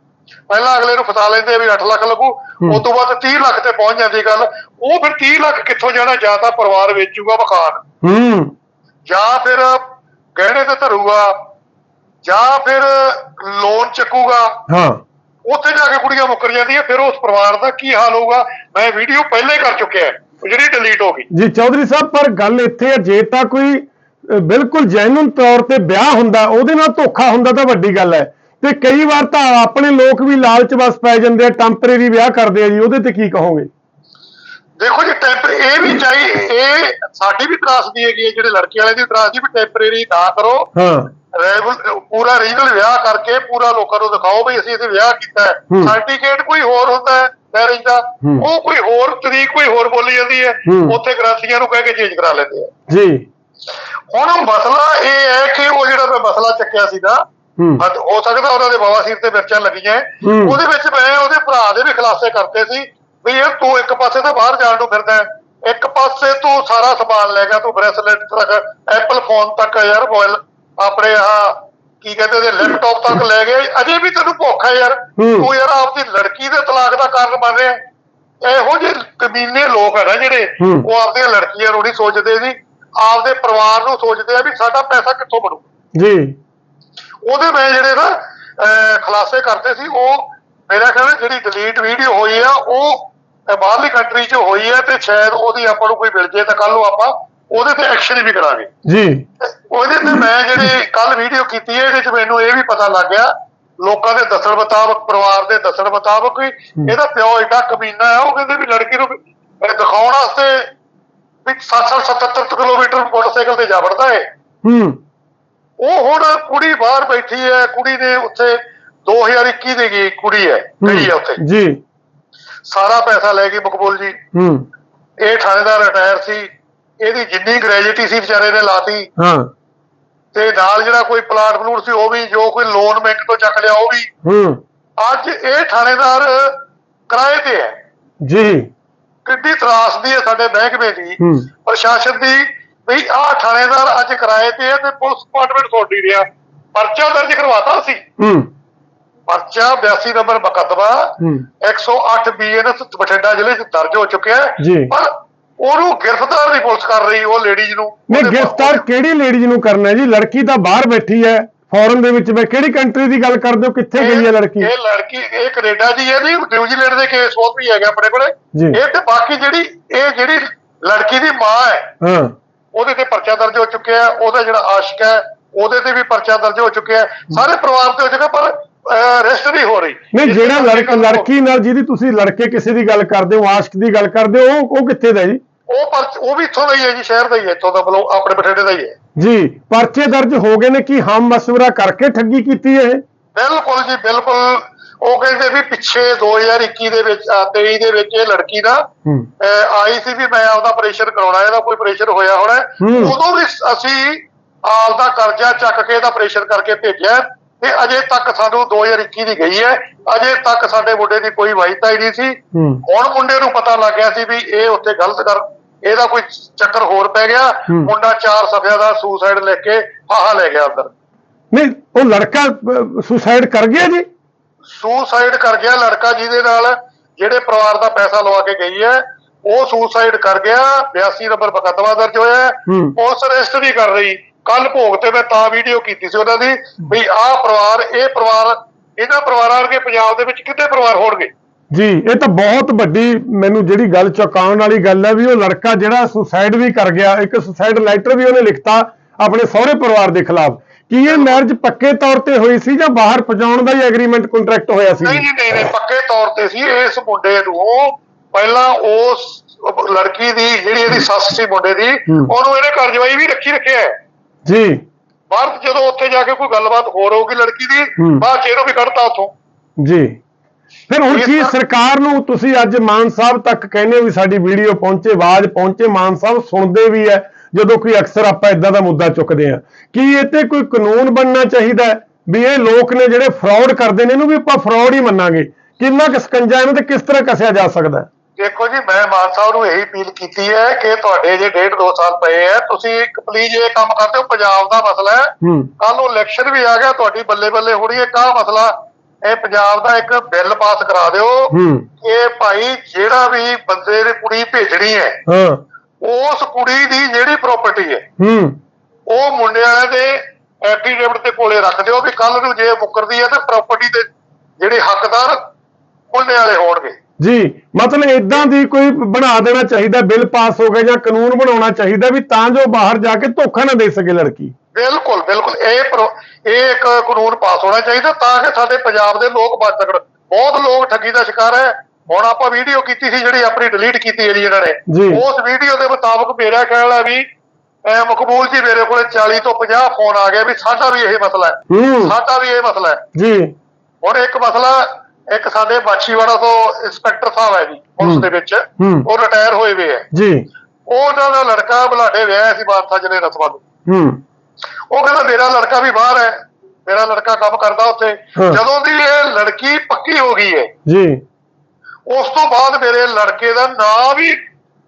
ਪਹਿਲਾਂ ਅਗਲੇ ਨੂੰ ਫਸਾ ਲੈਂਦੇ ਆ ਵੀ 8 ਲੱਖ ਲੱਗੂ ਉਸ ਤੋਂ ਬਾਅਦ 30 ਲੱਖ ਤੇ ਪਹੁੰਚ ਜਾਂਦੀ ਗੱਲ। ਉਹ ਫਿਰ 30 ਲੱਖ ਕਿੱਥੋਂ ਜਾਣਾ? ਜਾਂ ਤਾਂ ਪਰਿਵਾਰ ਵੇਚੂਗਾ ਮਕਾਨ ਹੂੰ। ਜਾਂ ਫਿਰ ਗਹਿਣੇ ਤੇ ਧਰੂਗਾ। ਜਾਂ ਫਿਰ ਲੋਨ ਚੱਕੂਗਾ। ਹਾਂ। ਉੱਥੇ ਜਾ ਕੇ ਕੁੜੀਆਂ ਮੁੱਕਰ ਜਾਂਦੀਆਂ ਫਿਰ ਉਸ ਪਰਿਵਾਰ ਦਾ ਕੀ ਹਾਲ ਹੋਊਗਾ? ਮੈਂ ਵੀਡੀਓ ਪਹਿਲਾਂ ਕਰ ਚੁੱਕਿਆ ਜਿਹੜੀ ਡਿਲੀਟ ਹੋ ਗਈ। ਜੀ ਚੌਧਰੀ ਸਾਹਿਬ ਪਰ ਗੱਲ ਇੱਥੇ ਹੈ ਜੇ ਤਾਂ ਕੋਈ ਬਿਲਕੁਲ ਜੈਨੂਨ ਤੌਰ ਤੇ ਵਿਆਹ ਹੁੰਦਾ ਉਹਦੇ ਨਾਲ ਧੋਖਾ ਹੁੰਦਾ ਤਾਂ ਵੱਡੀ ਗੱਲ ਹੈ। ਤੇ ਕਈ ਵਾਰ ਤਾਂ ਆਪਣੇ ਲੋਕ ਵੀ ਲਾਲਚ ਵਸ ਪੈ ਜਾਂਦੇ ਆ ਟੈਂਪਰੇਰੀ ਵਿਆਹ ਕਰਦੇ ਆ ਜੀ ਉਹਦੇ ਤੇ ਕੀ ਕਹੋਗੇ? ਦੇਖੋ ਜੀ ਟੈਂਪਰ ਇਹ ਵੀ ਚਾਹੀ ਇਹ ਸਾਡੀ ਵੀ ਤਰਾਸਦੀ ਹੈਗੀ ਹੈ ਜਿਹੜੇ ਲੜਕੇ ਵਾਲੇ ਦੀ ਤਰਾਸਦੀ ਵੀ ਟੈਂਪਰੇਰੀ ਨਾ ਕਰੋ। ਹਾਂ। ਪੂਰਾ ਰੀਜਨਲ ਵਿਆਹ ਕਰਕੇ ਪੂਰਾ ਲੋਕਾਂ ਨੂੰ ਦਿਖਾਓ ਵੀ ਅਸੀਂ ਇੱਥੇ ਵਿਆਹ ਕੀਤਾ ਹੂੰ। ਸਰਟੀਫਿਕੇਟ ਕੋਈ ਹੋਰ ਹੁੰਦਾ ਹੈ ਮੈਰਿਜ ਦਾ। ਉਹ ਕੋਈ ਹੋਰ ਤਰੀਕ ਕੋਈ ਹੋਰ ਬੋਲੀ ਜਾਂਦੀ ਹੈ। ਉੱਥੇ ਗ੍ਰਾਂਥੀਆਂ ਨੂੰ ਕਹਿ ਕੇ ਚੇਂਜ ਕਰਾ ਲੈਂਦੇ ਆ। ਜੀ। ਹੁਣ ਮਸਲਾ ਇਹ ਹੈ ਕਿ ਉਹ ਜਿਹੜਾ ਮੈਂ ਮਸਲਾ ਚੱਕਿਆ ਸੀ ਨਾ ਹੂੰ ਸਕਦਾ ਉਹਨਾਂ ਦੇ ਬਵਾਸੀਰ ਤੇ ਮਿਰਚਾਂ ਲੱਗੀਆਂ। ਉਹਦੇ ਵਿੱਚ ਮੈਂ ਉਹਦੇ ਭਰਾ ਦੇ ਵੀ ਖੁਲਾਸੇ ਕਰਤੇ ਸੀ ਵੀ ਯਾਰ ਤੂੰ ਇੱਕ ਪਾਸੇ ਤਾਂ ਬਾਹਰ ਜਾਣ ਨੂੰ ਫਿਰਦਾ ਇੱਕ ਪਾਸੇ ਤੂੰ ਸਾਰਾ ਸਮਾਨ ਲੈ ਗਿਆ ਤੂੰ ਬ੍ਰੈਸਲੇਟ ਤੱਕ ਐਪਲ ਫੋਨ ਤੱਕ ਯਾਰ ਮੋਬਾਈਲ ਆਪਣੇ ਆਹ ਕੀ ਕਹਿੰਦੇ ਨੇ ਲੈਪਟਾਪ ਤੱਕ ਲੈ ਗਏ। ਅਜੇ ਵੀ ਤੈਨੂੰ ਭੁੱਖ ਹੈ ਯਾਰ। ਤੂੰ ਯਾਰ ਆਪਦੀ ਲੜਕੀ ਦੇ ਤਲਾਕ ਦਾ ਕਾਰਨ ਬਣ ਰਿਹਾ। ਇਹੋ ਜਿਹੇ ਕਮੀਨੇ ਲੋਕ ਆ ਨਾ ਜਿਹੜੇ। ਉਹ ਆਪਦੀਆਂ ਲੜਕੀਆਂ ਨੂੰ ਨਹੀਂ ਸੋਚਦੇ ਜੀ। ਆਪਦੇ ਪਰਿਵਾਰ ਨੂੰ ਸੋਚਦੇ ਆ ਵੀ ਸਾਡਾ ਪੈਸਾ ਕਿੱਥੋਂ ਬਣੂ। ਜੀ। ਉਹਦੇ ਮੈਂ ਜਿਹੜੇ ਨਾ ਖੁਲਾਸੇ ਕਰਤੇ ਸੀ ਉਹ ਮੇਰਾ ਖਿਆਲ ਹੈ ਜਿਹੜੀ ਡਿਲੀਟ ਵੀਡੀਓ ਹੋਈ ਆ ਉਹ ਬਾਹਰਲੀ ਕੰਟਰੀ 'ਚ ਹੋਈ ਹੈ ਤੇ ਸ਼ਾਇਦ ਉਹਦੀ ਆਪਾਂ ਨੂੰ ਕੋਈ ਮਿਲ ਜੇ ਤਾਂ ਕੱਲ ਨੂੰ ਆਪਾਂ ਉਹਦੇ ਤੇ ਐਕਸ਼ਨ ਵੀ ਕਰਾਂਗੇ। ਜੀ। ਉਹਦੇ ਤੇ ਮੈਂ ਜਿਹੜੀ ਕੱਲ ਵੀਡੀਓ ਕੀਤੀ ਹੈ ਇਹਦੇ 'ਚ ਮੈਨੂੰ ਇਹ ਵੀ ਪਤਾ ਲੱਗ ਗਿਆ ਲੋਕਾਂ ਦੇ ਦੱਸਣ ਮੁਤਾਬਕ ਪਰਿਵਾਰ ਦੇ ਦੱਸਣ ਮੁਤਾਬਕ ਵੀ ਇਹਦਾ ਪਿਓ ਏਡਾ ਕਮੀਨਾ ਹੈ ਉਹ ਕਹਿੰਦੇ ਵੀ ਲੜਕੀ ਨੂੰ ਦਿਖਾਉਣ ਵਾਸਤੇ ਵੀ 60 77 ਕਿਲੋਮੀਟਰ ਮੋਟਰਸਾਈਕਲ ਤੇ ਜਾ ਵੜਦਾ ਹੈ ਹੂੰ। ਉਹ ਹੁਣ ਕੁੜੀ ਬਾਹਰ ਬੈਠੀ ਹੈ ਕੁੜੀ ਨੇ ਉੱਥੇ 2021 ਦੀ ਗਈ ਕੁੜੀ ਹੈ ਗਈ ਹੈ ਉੱਥੇ। ਜੀ। ਸਾਰਾ ਪੈਸਾ ਲੈ ਗਈ ਮਕਬੂਲ ਜੀ। ਹੂੰ। ਇਹ ਥਾਣੇਦਾਰ ਰਿਟਾਇਰ ਸੀ ਇਹਦੀ ਜਿੰਨੀ ਗ੍ਰੈਜੂਏਟੀ ਸੀ ਵਿਚਾਰੇ ਨੇ ਲਾਤੀ। ਹਾਂ। ਤੇ ਨਾਲ ਜਿਹੜਾ ਕੋਈ ਪਲਾਟ ਪਲੂਟ ਸੀ ਉਹ ਵੀ ਜੋ ਕੋਈ ਲੋਨ ਬੈਂਕ ਤੋਂ ਚੱਕ ਲਿਆ ਉਹ ਵੀ। ਹੂੰ। ਅੱਜ ਇਹ ਥਾਣੇਦਾਰ ਕਿਰਾਏ ਤੇ ਹੈ। ਜੀ। ਕਿੱਡੀ ਤਰਾਸਦੀ ਹੈ ਸਾਡੇ ਮਹਿਕਮੇ ਦੀ। ਪ੍ਰਸ਼ਾਸਨ ਦੀ ਵੀ ਆਹ ਥਾਣੇਦਾਰ ਅੱਜ ਕਿਰਾਏ ਤੇ ਹੈ ਤੇ ਪੁਲਿਸ ਡਿਪਾਰਟਮੈਂਟ ਸੋਡੀ ਰਿਹਾ ਪਰਚਾ ਦਰਜ ਕਰਵਾਤਾ ਸੀ। ਹੂੰ। ਪਰਚਾ 82 ਨੰਬਰ ਮੁਕੱਦਮਾ ਹੂੰ। 108 ਬੀਐਨਐਸ ਬਠਿੰਡਾ ਜ਼ਿਲ੍ਹੇ 'ਚ ਦਰਜ ਹੋ ਚੁੱਕਿਆ ਹੈ। ਜੀ। ਪਰ ਉਹਨੂੰ ਗ੍ਰਿਫਤਾਰ ਨਹੀਂ ਪੁਲਿਸ ਕਰ ਰਹੀ ਉਹ ਲੇਡੀਜ਼ ਨੂੰ। ਨਹੀਂ ਗ੍ਰਿਫਤਾਰ ਕਿਹੜੀ ਲੇਡੀਜ਼ ਨੂੰ ਕਰਨਾ ਜੀ? ਲੜਕੀ ਤਾਂ ਬਾਹਰ ਬੈਠੀ ਹੈ ਫੋਰਨ ਦੇ ਵਿੱਚ ਮੈਂ ਕਿਹੜੀ ਕੰਟਰੀ ਦੀ ਗੱਲ ਕਰਦੇ ਹੋ? ਕਿੱਥੇ ਗਈ ਹੈ ਲੜਕੀ? ਇਹ ਲੜਕੀ ਇਹ ਕੈਨੇਡਾ ਦੀ ਹੈ ਨਹੀਂ ਨਿਊਜ਼ੀਲੈਂਡ ਦੇ ਕੇਸ ਬਹੁਤ ਵੀ ਹੈਗੇ ਆਪਣੇ ਕੋਲੇ। ਇਹ ਤੇ ਬਾਕੀ ਜਿਹੜੀ ਇਹ ਜਿਹੜੀ ਲੜਕੀ ਦੀ ਮਾਂ ਹੈ ਹਾਂ। ਉਹਦੇ ਤੇ ਪਰਚਾ ਦਰਜ ਹੋ ਚੁੱਕਿਆ ਹੈ ਉਹਦਾ ਜਿਹੜਾ ਆਸ਼ਕ ਹੈ ਉਹਦੇ ਤੇ ਵੀ ਪਰਚਾ ਦਰਜ ਹੋ ਚੁੱਕਿਆ ਹੈ। ਸਾਰੇ ਪਰਿਵਾਰ ਤੇ ਹੋ ਚੁੱਕਾ ਪਰ ਅਰੈਸਟ ਨਹੀਂ ਹੋ ਰਹੀ। ਨਹੀਂ ਜਿਹੜਾ ਲੜਕ ਲੜਕੀ ਨਾਲ ਜਿਹਦੀ ਤੁਸੀਂ ਲੜਕੇ ਕਿਸੇ ਦੀ ਗੱਲ ਕਰਦੇ ਹੋ ਆਸ਼ਕ ਦੀ ਗੱਲ ਕਰਦੇ ਹੋ ਉਹ ਉਹ ਕਿੱਥੇ ਦਾ ਜੀ? ਉਹ ਪਰ ਉਹ ਵੀ ਇੱਥੋਂ ਦਾ ਹੀ ਹੈ ਜੀ ਸ਼ਹਿਰ ਦਾ ਹੀ ਹੈ ਇੱਥੋਂ ਦਾ ਬਲੋ ਆਪਣੇ ਬਠਿੰਡੇ ਦਾ ਹੀ ਹੈ। ਜੀ ਪਰਚੇ ਦਰਜ ਹੋ ਗਏ ਨੇ ਕਿ ਹਮ ਮਸ਼ਵਰਾ ਕਰਕੇ ਠੱਗੀ ਕੀਤੀ ਹੈ ਬਿਲਕੁਲ ਜੀ ਬਿਲਕੁਲ। ਉਹ ਕਹਿੰਦੇ ਵੀ ਪਿੱਛੇ 2021 ਦੇ ਵਿੱਚ ਅਹ 23 ਦੇ ਵਿੱਚ ਇਹ ਲੜਕੀ ਅਹ ਆਈ ਸੀ ਵੀ ਮੈਂ ਆਪਦਾ ਆਪਰੇਸ਼ਨ ਕਰਾਉਣਾ ਇਹਦਾ ਕੋਈ ਆਪਰੇਸ਼ਨ ਹੋਇਆ ਹੋਣਾ। ਉਦੋਂ ਵੀ ਅਸੀਂ ਆਪਦਾ ਕਰਜ਼ਾ ਚੱਕ ਕੇ ਇਹਦਾ ਆਪਰੇਸ਼ਨ ਕਰਕੇ ਭੇਜਿਆ ਤੇ ਅਜੇ ਤੱਕ ਸਾਨੂੰ 2021 ਦੀ ਗਈ ਹੈ। ਅਜੇ ਤੱਕ ਸਾਡੇ ਮੁੰਡੇ ਦੀ ਕੋਈ ਵਾਈਤਾ ਹੀ ਨਹੀਂ ਸੀ। ਹੁਣ ਮੁੰਡੇ ਨੂੰ ਪਤਾ ਲੱਗ ਗਿਆ ਸੀ ਵੀ ਇਹ ਉੱਥੇ ਗਲਤ ਕਰ ਇਹਦਾ ਕੋਈ ਚੱਕਰ ਹੋਰ ਪੈ ਗਿਆ। ਮੁੰਡਾ ਚਾਰ ਸਫਿਆਂ ਦਾ ਸੁਸਾਈਡ ਲੈ ਕੇ ਫਾਹਾ ਲੈ ਗਿਆ ਅੰਦਰ। ਨਹੀਂ ਉਹ ਲੜਕਾ ਸੁਸਾਈਡ ਕਰ ਗਿਆ ਜੀ? ਸੁਸਾਈਡ ਕਰ ਗਿਆ ਲੜਕਾ ਜਿਹਦੇ ਨਾਲ ਜਿਹੜੇ ਪਰਿਵਾਰ ਦਾ ਪੈਸਾ ਲਵਾ ਕੇ ਗਈ ਹੈ ਉਹ ਸੁਸਾਈਡ ਕਰ ਗਿਆ 82 ਨੰਬਰ ਮੁਕੱਦਮਾ ਦਰਜ ਹੋਇਆ। ਪੁਲਿਸ ਅਰੈਸਟ ਨਹੀਂ ਕਰ ਰਹੀ। ਕੱਲ ਭੋਗ ਤੇ ਮੈਂ ਤਾਂ ਵੀਡੀਓ ਕੀਤੀ ਸੀ ਉਹਨਾਂ ਦੀ ਵੀ ਆਹ ਪਰਿਵਾਰ ਇਹ ਪਰਿਵਾਰ ਇਹਨਾਂ ਪਰਿਵਾਰਾਂ ਵਰਗੇ ਪੰਜਾਬ ਦੇ ਵਿੱਚ ਕਿੰਨੇ ਪਰਿਵਾਰ ਹੋਣਗੇ? ਜੀ ਇਹ ਤਾਂ ਬਹੁਤ ਵੱਡੀ ਮੈਨੂੰ ਜਿਹੜੀ ਗੱਲ ਚੌਂਕਾਉਣ ਵਾਲੀ ਗੱਲ ਹੈ ਵੀ ਉਹ ਲੜਕਾ ਜਿਹੜਾ ਸੁਸਾਈਡ ਵੀ ਕਰ ਗਿਆ ਇੱਕ ਸੁਸਾਈਡ ਲੈਟਰ ਵੀ ਉਹਨੇ ਲਿਖਤਾ ਆਪਣੇ ਸਹੁਰੇ ਪਰਿਵਾਰ ਦੇ ਖਿਲਾਫ। ਕੀ ਇਹ ਮੈਰਿਜ ਪੱਕੇ ਤੌਰ ਤੇ ਹੋਈ ਸੀ ਜਾਂ ਬਾਹਰ ਪਹੁੰਚਾਉਣ ਦਾ ਹੀ ਐਗਰੀਮੈਂਟ ਕੰਟਰੈਕਟ ਹੋਇਆ ਸੀ? ਨਹੀਂ ਨਹੀਂ ਨਹੀਂ ਪੱਕੇ ਤੌਰ ਤੇ ਸੀ ਇਸ ਮੁੰਡੇ ਨੂੰ। ਪਹਿਲਾਂ ਉਸ ਲੜਕੀ ਦੀ ਜਿਹੜੀ ਇਹਦੀ ਸੱਸ ਸੀ ਮੁੰਡੇ ਦੀ। ਉਹਨੂੰ ਇਹਨੇ ਘਰ ਜਵਾਈ ਵੀ ਰੱਖੀ ਰੱਖਿਆ ਹੈ। ਜੀ। ਬਾਹਰ ਜਦੋਂ ਉੱਥੇ ਜਾ ਕੇ ਕੋਈ ਗੱਲਬਾਤ ਹੋਰ ਹੋਊਗੀ ਲੜਕੀ ਦੀ। ਬਾਅਦ ਚ ਇਹਨੂੰ ਵੀ ਕੱਢਤਾ ਉੱਥੋਂ। ਜੀ। ਫਿਰ ਹੁਣ ਕੀ ਸਰਕਾਰ ਨੂੰ ਤੁਸੀਂ ਅੱਜ ਮਾਨ ਸਾਹਿਬ ਤੱਕ ਕਹਿੰਦੇ ਹੋ ਵੀ ਸਾਡੀ ਵੀਡੀਓ ਪਹੁੰਚੇ ਆਵਾਜ਼ ਪਹੁੰਚੇ ਮਾਨ ਸਾਹਿਬ ਸੁਣਦੇ ਵੀ ਹੈ। ਜਦੋਂ ਕੋਈ ਅਕਸਰ ਆਪਾਂ ਇਦਾਂ ਦਾ ਮੁੱਦਾ ਚੁੱਕਦੇ ਆ ਕੀ ਇਹ ਤੇ ਕੋਈ ਕਾਨੂੰਨ ਬਣਨਾ ਚਾਹੀਦਾ ਹੈ ਵੀ ਇਹ ਲੋਕ ਨੇ ਜਿਹੜੇ ਫਰਾਡ ਕਰਦੇ ਨੇ ਇਹਨੂੰ ਵੀ ਆਪਾਂ ਫਰਾਡ ਹੀ ਮੰਨਾਂਗੇ। ਕਿੰਨਾ ਕੁ ਸਕੰਜਾ ਇਹਨਾਂ ਤੇ ਕਿਸ ਤਰ੍ਹਾਂ ਕਸਿਆ ਜਾ ਸਕਦਾ ਹੈ? ਦੇਖੋ ਜੀ ਮੈਂ ਮਾਨ ਸਾਹਿਬ ਨੂੰ ਇਹੀ ਅਪੀਲ ਕੀਤੀ ਹੈ ਕਿ ਤੁਹਾਡੇ ਜੇ ਡੇਢ ਦੋ ਸਾਲ ਪਏ ਹੈ ਤੁਸੀਂ ਇੱਕ ਪਲੀਜ਼ ਇਹ ਕੰਮ ਕਰਦੇ ਹੋ ਪੰਜਾਬ ਦਾ ਮਸਲਾ ਹੈ। ਹੂੰ। ਕੱਲ ਨੂੰ ਇਲੈਕਸ਼ਨ ਵੀ ਆ ਗਿਆ ਤੁਹਾਡੀ ਬੱਲੇ ਬੱਲੇ ਹੋਣੀ ਹੈ ਕਾ ਮਸਲਾ ਇਹ ਪੰਜਾਬ ਦਾ ਇੱਕ ਬਿੱਲ ਪਾਸ ਕਰਾ ਦਿਓ। ਹੂੰ। ਕਿ ਭਾਈ ਜਿਹੜਾ ਵੀ ਬੰਦੇ ਨੇ ਕੁੜੀ ਭੇਜਣੀ ਹੈ ਹਾਂ। ਉਸ ਕੁੜੀ ਦੀ ਜਿਹੜੀ ਪ੍ਰਾਪਰਟੀ ਹੈ ਹੂੰ। ਉਹ ਮੁੰਡੇ ਦੇ ਐਫੀਡੇਵਿਟ ਤੇ ਕੋਲੇ ਰੱਖ ਦਿਓ ਵੀ ਕੱਲ ਨੂੰ ਜੇ ਮੁੱਕਰਦੀ ਹੈ ਤਾਂ ਪ੍ਰਾਪਰਟੀ ਦੇ ਜਿਹੜੇ ਹੱਕਦਾਰ ਮੁੰਡੇ ਵਾਲੇ ਹੋਣਗੇ। ਜੀ ਮਤਲਬ ਇਦਾਂ ਦੀ ਕੋਈ ਬਣਾ ਦੇਣਾ ਚਾਹੀਦਾ ਬਿੱਲ ਪਾਸ ਹੋ ਗਿਆ ਜਾਂ ਕਾਨੂੰਨ ਬਣਾਉਣਾ ਚਾਹੀਦਾ ਵੀ ਤਾਂ ਜੋ ਬਾਹਰ ਜਾ ਕੇ ਧੋਖਾ ਨਾ ਦੇ ਸਕੇ ਲੜਕੀ। ਬਿਲਕੁਲ ਬਿਲਕੁਲ। ਇਹ ਇਹ ਇੱਕ ਕਾਨੂੰਨ ਪਾਸ ਹੋਣਾ ਚਾਹੀਦਾ ਤਾਂ ਕਿ ਸਾਡੇ ਪੰਜਾਬ ਦੇ ਲੋਕ ਬਚ ਸਕਣ। ਬਹੁਤ ਲੋਕ ਠੱਗੀ ਦਾ ਸ਼ਿਕਾਰ ਹੈ। ਹੁਣ ਆਪਾਂ ਵੀਡੀਓ ਕੀਤੀ ਸੀ ਜਿਹੜੀ ਆਪਣੀ ਡਿਲੀਟ ਕੀਤੀ ਹੈ ਜੀ ਇਹਨਾਂ। ਨੇ। ਉਸ ਵੀਡੀਓ ਦੇ ਮੁਤਾਬਕ ਮੇਰਾ ਖਿਆਲ ਹੈ ਵੀ ਮਕਬੂਲ ਜੀ ਮੇਰੇ ਕੋਲੇ 40 ਤੋਂ 50 ਫੋਨ ਆ ਗਏ ਵੀ ਸਾਡਾ ਵੀ ਇਹ ਮਸਲਾ ਹੈ। ਸਾਡਾ ਵੀ ਇਹ ਮਸਲਾ ਹੈ। ਜੀ। ਹੁਣ ਇੱਕ ਮਸਲਾ ਇੱਕ ਸਾਡੇ ਬਾਛੀਵਾੜਾ ਤੋਂ ਇੰਸਪੈਕਟਰ ਸਾਹਿਬ ਹੈ ਜੀ ਪੁਲਿਸ। ਦੇ ਵਿੱਚ। ਉਹ ਰਿਟਾਇਰ ਹੋਏ ਵੇ ਹੈ। ਜੀ। ਉਹਨਾਂ ਦਾ ਲੜਕਾ ਬੁਲਾਡੇ ਵਿਆਹ ਸੀ ਬਾਦਸ਼ਾਹ ਜਨੇ ਰਸਮਾਂ ਨੂੰ। ਹੂੰ। ਉਹ ਕਹਿੰਦਾ ਮੇਰਾ ਲੜਕਾ ਵੀ ਬਾਹਰ ਹੈ। ਮੇਰਾ ਲੜਕਾ ਕੰਮ ਕਰਦਾ ਉੱਥੇ। ਜਦੋਂ ਦੀ ਇਹ ਲੜਕੀ ਪੱਕੀ ਹੋ ਗਈ ਹੈ ਜੀ। ਉਸ ਤੋਂ ਬਾਅਦ ਮੇਰੇ ਲੜਕੇ ਦਾ ਨਾਂ ਵੀ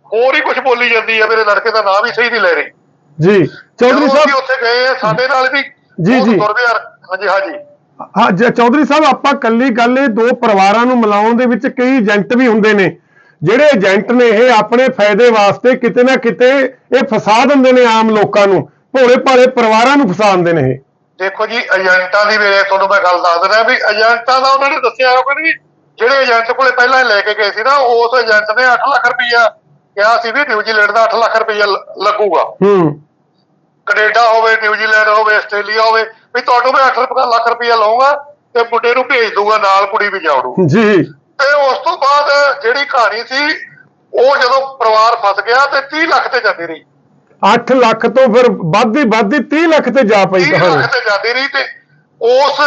ਹੋਰ ਹੀ ਕੁਝ ਬੋਲੀ ਜਾਂਦੀ ਹੈ ਮੇਰੇ ਲੜਕੇ ਦਾ ਨਾਂ ਵੀ ਸਹੀ ਨਹੀਂ ਲੈ ਰਹੀ। ਜੀ ਚੌਧਰੀ ਸਾਹਿਬ ਉੱਥੇ ਗਏ ਆ, ਸਾਡੇ ਨਾਲ ਵੀ ਜੀ, ਜੀ। ਹਾਂਜੀ ਹਾਂਜੀ। ਹਾਂ ਜੀ ਚੌਧਰੀ ਸਾਹਿਬ ਆਪਾਂ ਕੱਲੀ ਗੱਲ ਇਹ ਦੋ ਪਰਿਵਾਰਾਂ ਨੂੰ ਮਿਲਾਉਣ ਦੇ ਵਿੱਚ ਕਈ ਏਜੰਟ ਵੀ ਹੁੰਦੇ ਨੇ। ਜਿਹੜੇ ਏਜੰਟ ਨੇ ਇਹ ਆਪਣੇ ਫਾਇਦੇ ਵਾਸਤੇ ਕਿਤੇ ਨਾ ਕਿਤੇ ਇਹ ਫਸਾ ਦਿੰਦੇ ਨੇ ਆਮ ਲੋਕਾਂ ਨੂੰ। ਭੋਲੇ ਭਾਲੇ ਪਰਿਵਾਰਾਂ ਨੂੰ ਫਸਾ ਦਿੰਦੇ ਨੇ ਇਹ। ਦੇਖੋ ਜੀ ਏਜੰਟਾਂ ਦੀ ਮੇਰੇ ਤੁਹਾਨੂੰ ਮੈਂ ਗੱਲ ਦੱਸ ਦਿੰਦਾ ਵੀ ਏਜੰਟਾਂ ਦਾ ਉਹਨਾਂ ਨੇ ਦੱਸਿਆ ਉਹ ਕਹਿੰਦੇ ਵੀ ਜਿਹੜੇ ਏਜੰਟ ਕੋਲੇ ਪਹਿਲਾਂ ਲੈ ਕੇ ਗਏ ਸੀ ਨਾ ਉਸ ਏਜੰਟ ਨੇ 8 ਲੱਖ ਰੁਪਈਆ ਕਿਹਾ ਸੀ ਵੀ ਨਿਊਜ਼ੀਲੈਂਡ ਦਾ 8 ਲੱਖ ਰੁਪਈਆ ਲ- ਲੱਗੂਗਾ। ਹੂੰ। ਕੈਨੇਡਾ ਹੋਵੇ ਨਿਊਜ਼ੀਲੈਂਡ ਹੋਵੇ ਆਸਟ੍ਰੇਲੀਆ ਹੋਵੇ ਵੀ ਤੁਹਾਨੂੰ ਮੈਂ 8 ਰੁਪਏ ਲੱਖ ਰੁਪਈਆ ਲਵਾਂਗਾ ਤੇ ਮੁੰਡੇ ਨੂੰ ਭੇਜ ਦੂੰਗਾ ਨਾਲ ਕੁੜੀ ਵੀ ਜਾੜੂ ਜੀ। ਤੇ ਉਸ ਤੋਂ ਬਾਅਦ ਜਿਹੜੀ ਕਹਾਣੀ ਸੀ ਉਹ ਜਦੋਂ ਪਰਿਵਾਰ ਫਸ ਗਿਆ ਤੇ 30 ਲੱਖ ਤੇ ਜਾਂਦੀ ਰਹੀ। 8 ਲੱਖ ਤੋਂ ਫਿਰ ਵੱਧ ਹੀ ਵੱਧ ਹੀ 30 ਲੱਖ ਤੇ ਜਾ ਪਈ 30 ਕਹਾਣੀ। ਲੱਖ ਤੇ ਜਾਂਦੀ ਰਹੀ ਤੇ ਉਸ